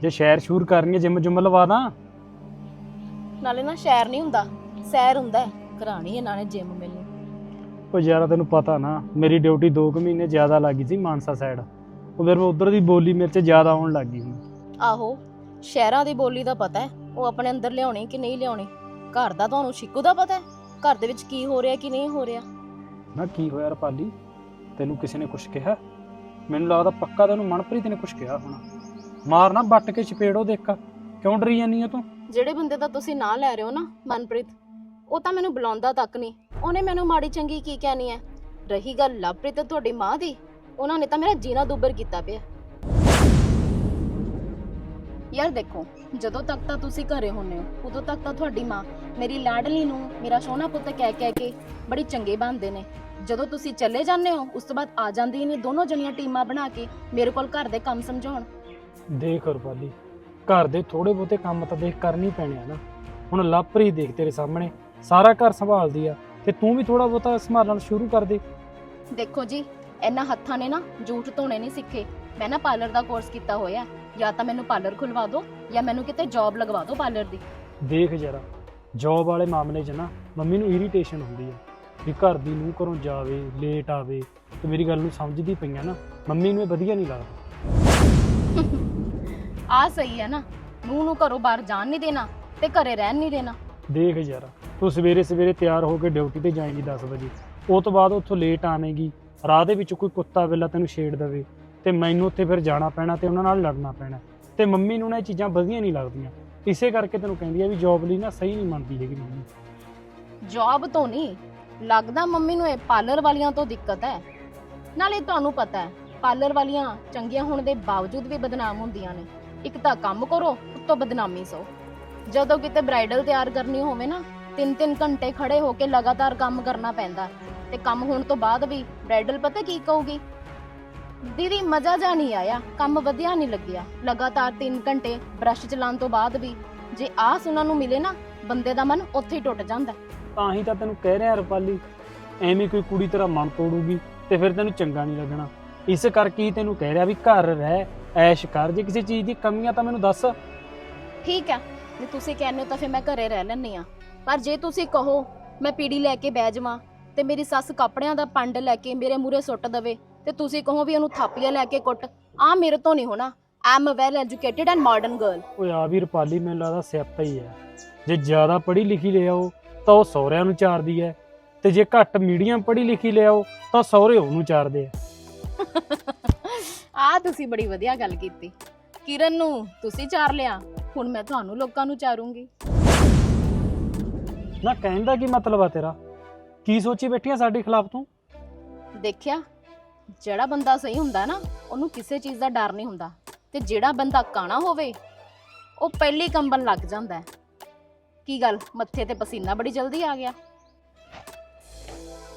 ਜੇ ਸ਼ਹਿਰ ਸ਼ੂਰ ਕਰਨੀ ਹੈ ਜਿੰਮ ਜੁੰਮ ਲਵਾ ਦਾਂ? ਨਾਲੇ ਨਾ ਸ਼ਹਿਰ ਨਹੀਂ ਹੁੰਦਾ ਸੈਰ ਹੁੰਦਾ ਹੈ। ਕਰਾਣੀ ਇਹਨਾਂ ਨੇ ਜਿਮ ਮੈਨੂੰ ਉਹ ਯਾਰਾ ਤੈਨੂੰ ਪਤਾ ਨਾ ਮੇਰੀ ਡਿਊਟੀ 2 ਕੁ ਮਹੀਨੇ ਜ਼ਿਆਦਾ ਲੱਗੀ ਸੀ ਮਾਨਸਾ ਸਾਈਡ। ਉਹ ਫਿਰ ਉਧਰ ਦੀ ਬੋਲੀ ਮੇਰੇ 'ਚ ਜ਼ਿਆਦਾ ਆਉਣ ਲੱਗੀ ਹੁਣ ਆਹੋ ਸ਼ਹਿਰਾਂ ਦੀ ਬੋਲੀ ਦਾ ਪਤਾ ਹੈ। ਉਹ ਆਪਣੇ ਅੰਦਰ ਲਿਆਉਣੀ ਕਿ ਨਹੀਂ ਲਿਆਉਣੀ? ਘਰ ਦਾ ਤੁਹਾਨੂੰ ਸ਼ਿਕੂ ਦਾ ਪਤਾ ਹੈ? ਘਰ ਦੇ ਵਿੱਚ ਕੀ ਹੋ ਰਿਹਾ ਕਿ ਨਹੀਂ ਹੋ ਰਿਹਾ? ਨਾ ਕੀ ਹੋਇਆ ਰਪਾਲੀ? ਤੈਨੂੰ ਕਿਸੇ ਨੇ ਕੁਝ ਕਿਹਾ? ਮੈਨੂੰ ਲੱਗਦਾ ਪੱਕਾ ਤੈਨੂੰ ਮਨਪ੍ਰੀਤ ਨੇ ਕੁਝ ਕਿਹਾ ਹੋਣਾ। ਮਾਰ ਨਾ ਬੱਟ ਕੇ ਚਪੇੜੋ ਦੇਖਾ। ਕਿਉਂ ਡਰੀ ਜਾਨੀ ਆ ਤੂੰ? ਜਿਹੜੇ ਬੰਦੇ ਦਾ ਤੁਸੀਂ ਨਾਂ ਲੈ ਰਹੇ ਹੋ ਨਾ ਮਨਪ੍ਰੀਤ ਉਹ ਤਾਂ ਮੈਨੂੰ ਬੁਲਾਉਂਦਾ ਤੱਕ ਨਹੀਂ। ਉਹਨੇ ਮੈਨੂੰ ਮਾੜੀ ਚੰਗੀ ਕੀ ਕਹਿਣੀ ਹੈ? ਰਹੀ ਗੱਲ ਲਵਪ੍ਰੀਤ ਤੇ ਤੁਹਾਡੀ ਮਾਂ ਦੀ? ਉਹਨਾਂ ਨੇ ਤਾਂ ਮੇਰਾ ਜੀਣਾ ਦੁੱਬਰ ਕੀਤਾ ਪਿਆ। ਯਾਰ ਦੇਖੋ ਜਦੋਂ ਤੱਕ ਤਾਂ ਤੁਸੀਂ ਘਰੇ ਹੁੰਨੇ ਹੋ ਉਦੋਂ ਤੱਕ ਤਾਂ ਤੁਹਾਡੀ ਮਾਂ ਮੇਰੀ ਲਾਡਲੀ ਨੂੰ ਮੇਰਾ ਸੋਹਣਾ ਪੁੱਤ ਕਹਿ ਕਹਿ ਕੇ ਬੜੀ ਚੰਗੇ ਬਣਦੇ ਨੇ। ਜਦੋਂ ਤੁਸੀਂ ਚਲੇ ਜਾਂਦੇ ਹੋ ਉਸ ਤੋਂ ਬਾਅਦ ਆ ਜਾਂਦੀ ਨੇ ਦੋਨੋਂ ਜਣੀਆਂ ਟੀਮਾਂ ਬਣਾ ਕੇ ਮੇਰੇ ਕੋਲ ਘਰ ਦੇ ਕੰਮ ਸਮਝਾਉਣ। ਦੇਖ ਰਪਾਲੀ ਘਰ ਦੇ ਥੋੜੇ ਬਹੁਤੇ ਕੰਮ ਤਾਂ ਦੇਖ ਕਰਨੀ ਪੈਣੇ ਆ ਨਾ। ਹੁਣ ਲਾਪਰੀ ਦੇਖ ਤੇਰੇ ਸਾਹਮਣੇ ਸਾਰਾ ਘਰ ਸੰਭਾਲਦੀ ਆ ਤੇ ਤੂੰ ਵੀ ਥੋੜਾ ਬਹੁਤਾ ਸੰਭਾਲਣਾ ਸ਼ੁਰੂ ਕਰ ਦੇ। ਦੇਖੋ ਜੀ ਇਹਨਾਂ ਹੱਥਾਂ ਨੇ ਨਾ ਜੂਠ ਧੋਣੇ ਨਹੀਂ ਸਿੱਖੇ। ਮੈਂ ਨਾ ਪਾਰਲਰ ਦਾ ਕੋਰਸ ਕੀਤਾ ਹੋਇਆ ਜਾਂ ਤਾਂ ਮੈਨੂੰ ਪਾਰਲਰ ਖੁਲਵਾ ਦਿਓ ਜਾਂ ਮੈਨੂੰ ਕਿਤੇ ਜੌਬ ਲਗਵਾ ਦਿਓ ਪਾਰਲਰ ਦੀ। ਦੇਖ ਜਰਾ ਜੌਬ ਵਾਲੇ ਮਾਮਲੇ 'ਚ ਨਾ ਮੰਮੀ ਨੂੰ ਇਰੀਟੇਸ਼ਨ ਹੁੰਦੀ ਆ। ਵੀ ਘਰ ਦੀ ਨੂੰ ਘਰੋਂ ਜਾਵੇ ਲੇਟ ਆਵੇ ਤੇ ਮੇਰੀ ਗੱਲ ਨੂੰ ਸਮਝਦੀ ਪਈਆਂ ਨਾ ਮੰਮੀ ਨੂੰ ਇਹ ਵਧੀਆ ਨਹੀਂ ਲੱਗਦਾ। ਆ ਸਹੀ ਹੈ ਨਾ ਨੂੰ ਨੂੰ ਘਰੋਂ ਬਾਹਰ ਜਾਣ ਨਹੀਂ ਦੇਣਾ ਤੇ ਘਰੇ ਰਹਿਣ ਨਹੀਂ ਦੇਣਾ। ਦੇਖ ਜਰਾ ਤੂੰ ਸਵੇਰੇ ਸਵੇਰੇ ਤਿਆਰ ਹੋ ਕੇ ਡਿਊਟੀ ਤੇ ਜਾਏਂਗੀ 10 ਵਜੇ। ਉਹ ਤੋਂ ਬਾਅਦ ਉੱਥੋਂ ਲੇਟ ਆਵੇਂਗੀ ਰਾਹ ਦੇ ਵਿੱਚ ਕੋਈ ਕੁੱਤਾ ਬਿੱਲਾ ਤੈਨੂੰ ਛੇੜ ਦੇਵੇ ਤੇ ਮੈਨੂੰ ਉੱਥੇ ਫਿਰ ਜਾਣਾ ਪੈਣਾ ਤੇ ਉਹਨਾਂ ਨਾਲ ਲੜਨਾ ਪੈਣਾ। ਤੇ ਮੰਮੀ ਨੂੰ ਨਾ ਇਹ ਚੀਜ਼ਾਂ ਵਧੀਆ ਨਹੀਂ ਲੱਗਦੀਆਂ। ਇਸੇ ਕਰਕੇ ਤੈਨੂੰ ਕਹਿੰਦੀ ਆ ਵੀ ਜੌਬ ਲਈ ਨਾ ਸਹੀ ਨਹੀਂ ਮੰਨਦੀ ਹੈਗੀ ਮੰਮੀ। ਜੌਬ ਤੋਂ ਨਹੀਂ ਲੱਗਦਾ ਮੰਮੀ ਨੂੰ ਇਹ ਪਾਰਲਰ ਵਾਲੀਆਂ ਤੋਂ ਦਿੱਕਤ ਹੈ। ਨਾਲੇ ਤੁਹਾਨੂੰ ਪਤਾ ਹੈ, ਪਾਰਲਰ ਵਾਲੀਆਂ ਚੰਗੀਆਂ ਹੋਣ ਦੇ ਬਾਵਜੂਦ ਵੀ ਬਦਨਾਮ ਹੁੰਦੀਆਂ ਨੇ। ਇੱਕ ਤਾਂ ਕੰਮ ਕਰੋ, ਉੱਤੋਂ ਬਦਨਾਮੀ ਸੋ ਜਦੋਂ ਕਿਤੇ ਬ੍ਰਾਈਡਲ ਤਿਆਰ ਕਰਨੀ ਹੋਵੇ ਨਾ ਤਿੰਨ ਤਿੰਨ ਘੰਟੇ ਖੜੇ ਹੋ ਕੇ ਲਗਾਤਾਰ ਕੰਮ ਕਰਨਾ ਪੈਂਦਾ ਤੇ ਕੰਮ ਹੋਣ ਤੋਂ ਬਾਅਦ ਵੀ ਬ੍ਰਾਈਡਲ ਪਤਾ ਕੀ ਕਹੂਗੀ? ਦੀਦੀ, ਮਜ਼ਾ ਜਾ ਨਹੀਂ ਆਇਆ, ਕੰਮ ਵਧੀਆ ਨਹੀਂ ਲੱਗਿਆ। ਲਗਾਤਾਰ 3 ਘੰਟੇ ਬ੍ਰਸ਼ ਚਲਾਉਣ ਤੋਂ ਬਾਅਦ ਵੀ ਜੇ ਆਹ ਸੁਣਨ ਨੂੰ ਮਿਲੇ ਨਾ, ਬੰਦੇ ਦਾ ਮਨ ਉੱਥੇ ਹੀ ਟੁੱਟ ਜਾਂਦਾ ਤਾਂ ਹੀ ਤਾਂ ਤੈਨੂੰ ਕਹਿ ਰਿਹਾ ਰੁਪਾਲੀ ਐਵੇਂ ਕੋਈ ਕੁੜੀ ਤੇਰਾ ਮਨ ਤੋੜੂਗੀ ਤੇ ਫਿਰ ਤੈਨੂੰ ਚੰਗਾ ਨਹੀਂ ਲੱਗਣਾ। ਇਸ ਕਰਕੇ ਹੀ ਤੈਨੂੰ ਕਹਿ ਰਿਹਾ ਵੀ ਘਰ ਰਹਿ ਐਸ਼ ਕਰ ਜੇ ਕਿਸੇ ਚੀਜ਼ ਦੀ ਕਮੀਆਂ ਤਾਂ ਮੈਨੂੰ ਦੱਸ। ਠੀਕ ਹੈ ਜੇ ਤੁਸੀਂ ਕਹਿੰਦੇ ਹੋ ਤਾਂ ਫਿਰ ਮੈਂ ਘਰੇ ਰਹਿ ਲੈਣੀ ਆ ਪਰ ਜੇ ਤੁਸੀਂ ਕਹੋ ਮੈਂ ਪੀੜੀ ਲੈ ਕੇ ਬਹਿ ਜਾਵਾਂ ਤੇ ਮੇਰੀ ਸੱਸ ਕੱਪੜਿਆਂ ਦਾ ਪੰਡ ਲੈ ਕੇ ਮੇਰੇ ਮੂਰੇ ਸੁੱਟ ਦਵੇ ਤੇ ਤੁਸੀਂ ਕਹੋ ਵੀ ਉਹਨੂੰ ਥਾਪੀਆਂ ਲੈ ਕੇ ਕੁੱਟ ਆ ਮੇਰੇ ਤੋਂ ਨਹੀਂ ਹੋਣਾ। I am a well educated and modern girl ਓਏ ਆ ਵੀ ਰੁਪਾਲੀ ਮੈਨੂੰ ਲੱਗਦਾ ਸਿਆਪਾ ਹੀ ਹੈ। ਜੇ ਜ਼ਿਆਦਾ ਪੜ੍ਹੀ ਲਿਖੀ ਲਿਆਓ ਤਾਂ ਉਹ ਸਹੁਰਿਆਂ ਨੂੰ ਚਾਰਦੀ ਹੈ ਤੇ ਜੇ ਘੱਟ ਮੀਡੀਅਮ ਪੜ੍ਹੀ ਲਿਖੀ ਲਿਆਓ ਤਾਂ ਸਹੁਰੇ ਉਹਨੂੰ ਚਾਰਦੇ ਆ ਆ ਤੁਸੀਂ ਬੜੀ ਵਧੀਆ ਗੱਲ ਕੀਤੀ। ਕਿਰਨ ਨੂੰ ਤੁਸੀਂ ਚਾਰ ਲਿਆ ਹੁਣ ਮੈਂ ਤੁਹਾਨੂੰ ਲੋਕਾਂ ਨੂੰ ਚਾਰੂੰਗੀ। ਨਾ ਕਹਿਣ ਦਾ ਕੀ ਮਤਲਬ ਆ ਤੇਰਾ? ਕੀ ਸੋਚੀ ਬੈਠੀ ਆ ਸਾਡੇ ਖਿਲਾਫ ਤੂੰ? ਦੇਖਿਆ ਜਿਹੜਾ ਬੰਦਾ ਸਹੀ ਹੁੰਦਾ ਨਾ ਉਹਨੂੰ ਕਿਸੇ ਚੀਜ਼ ਦਾ ਡਰ ਨਹੀਂ ਹੁੰਦਾ। ਤੇ ਜਿਹੜਾ ਬੰਦਾ ਕਾਣਾ ਹੋਵੇ ਉਹ ਪਹਿਲੀ ਕੰਬਣ ਲੱਗ ਜਾਂਦਾ ਹੈ ਕੀ ਗੱਲ? ਮੱਥੇ ਤੇ ਪਸੀਨਾ ਬੜੀ ਜਲਦੀ ਆ ਗਿਆ।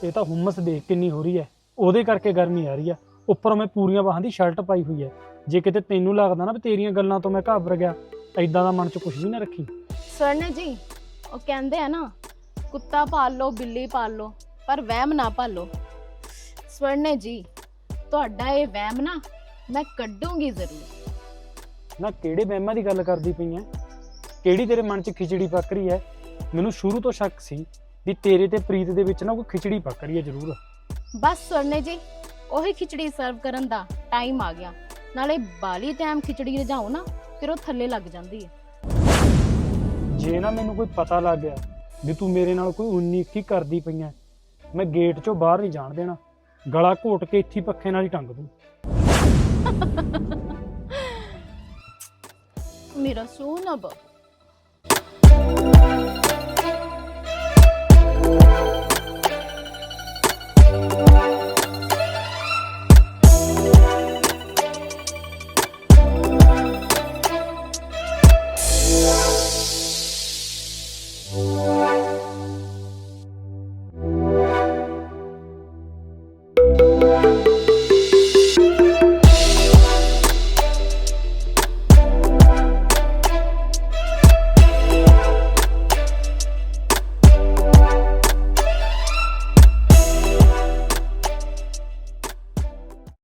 ਇਹ ਤਾਂ ਹੁਮਸ ਦੇਖ ਕਿੰਨੀ ਹੋ ਰਹੀ ਹੈ। ਉਹਦੇ ਕਰਕੇ ਗਰਮੀ ਆ ਰਹੀ ਆ। ਉੱਪਰੋਂ ਮੈਂ ਪੂਰੀਆਂ ਬਾਹਾਂ ਦੀ ਸ਼ਰਟ ਪਾਈ ਹੋਈ ਹੈ। ਜੇ ਕਿਤੇ ਤੈਨੂੰ ਲੱਗਦਾ ਨਾ ਵੀ ਤੇਰੀਆਂ ਗੱਲਾਂ ਤੋਂ ਮੈਂ ਘਾਬਰ ਗਿਆ ਐਦਾਂ ਦਾ ਮਨ 'ਚ ਕੁਝ ਵੀ ਨਾ ਰੱਖੀ। ਸਵਰਨ ਜੀ ਉਹ ਕਹਿੰਦੇ ਆ ਨਾ ਕੁੱਤਾ ਪਾਲ ਲਓ ਬਿੱਲੀ ਪਾਲ ਲਓ ਪਰ ਵਹਿਮ ਨਾ ਪਾਲੋ। ਸਵਰਨੇ ਜੀ ਤੁਹਾਡਾ ਇਹ ਵਹਿਮ ਨਾ ਮੈਂ ਕੱਢੂੰਗੀ ਜ਼ਰੂਰ। ਨਾ ਕਿਹੜੇ ਵਹਿਮਾਂ ਦੀ ਗੱਲ ਕਰਦੀ ਪਈ ਐ? ਕਿਹੜੀ ਤੇਰੇ ਮਨ 'ਚ ਖਿਚੜੀ ਪੱਕ ਰਹੀ ਐ ਮੈਨੂੰ ਸ਼ੁਰੂ ਤੋਂ ਸ਼ੱਕ ਸੀ ਵੀ ਤੇਰੇ ਤੇ ਪ੍ਰੀਤ ਦੇ ਵਿੱਚ ਨਾ ਕੋਈ ਖਿਚੜੀ ਪੱਕ ਰਹੀ ਐ ਜ਼ਰੂਰ। ਬਸ ਸਵਰਨੇ ਜੀ ਉਹੀ ਖਿਚੜੀ ਸਰਵ ਕਰਨ ਦਾ ਟਾਈਮ ਆ ਗਿਆ। ਨਾਲੇ ਬਾਲੀ ਟਾਈਮ ਖਿਚੜੀ ਰਜਾਉ ਨਾ ਫਿਰ ਉਹ ਥੱਲੇ ਲੱਗ ਜਾਂਦੀ ਹੈ। ਜੇ ਨਾ ਮੈਨੂੰ ਕੋਈ ਪਤਾ ਲੱਗ ਗਿਆ ਵੀ ਤੂੰ ਮੇਰੇ ਨਾਲ ਕੋਈ ਉਨੀ ਇੱਕੀ ਕਰਦੀ ਪਈ ਐ ਮੈਂ ਗੇਟ 'ਚੋਂ ਬਾਹਰ ਨਹੀਂ ਜਾਣ ਦੇਣਾ। ਗਲਾ ਘੋਟ ਕੇ ਇੱਥੇ ਹੀ ਪੱਖੇ ਨਾਲ ਹੀ ਟੰਗ ਦੂੰ। ਮੇਰਾ ਸੋਨਾ ਬਾ thank you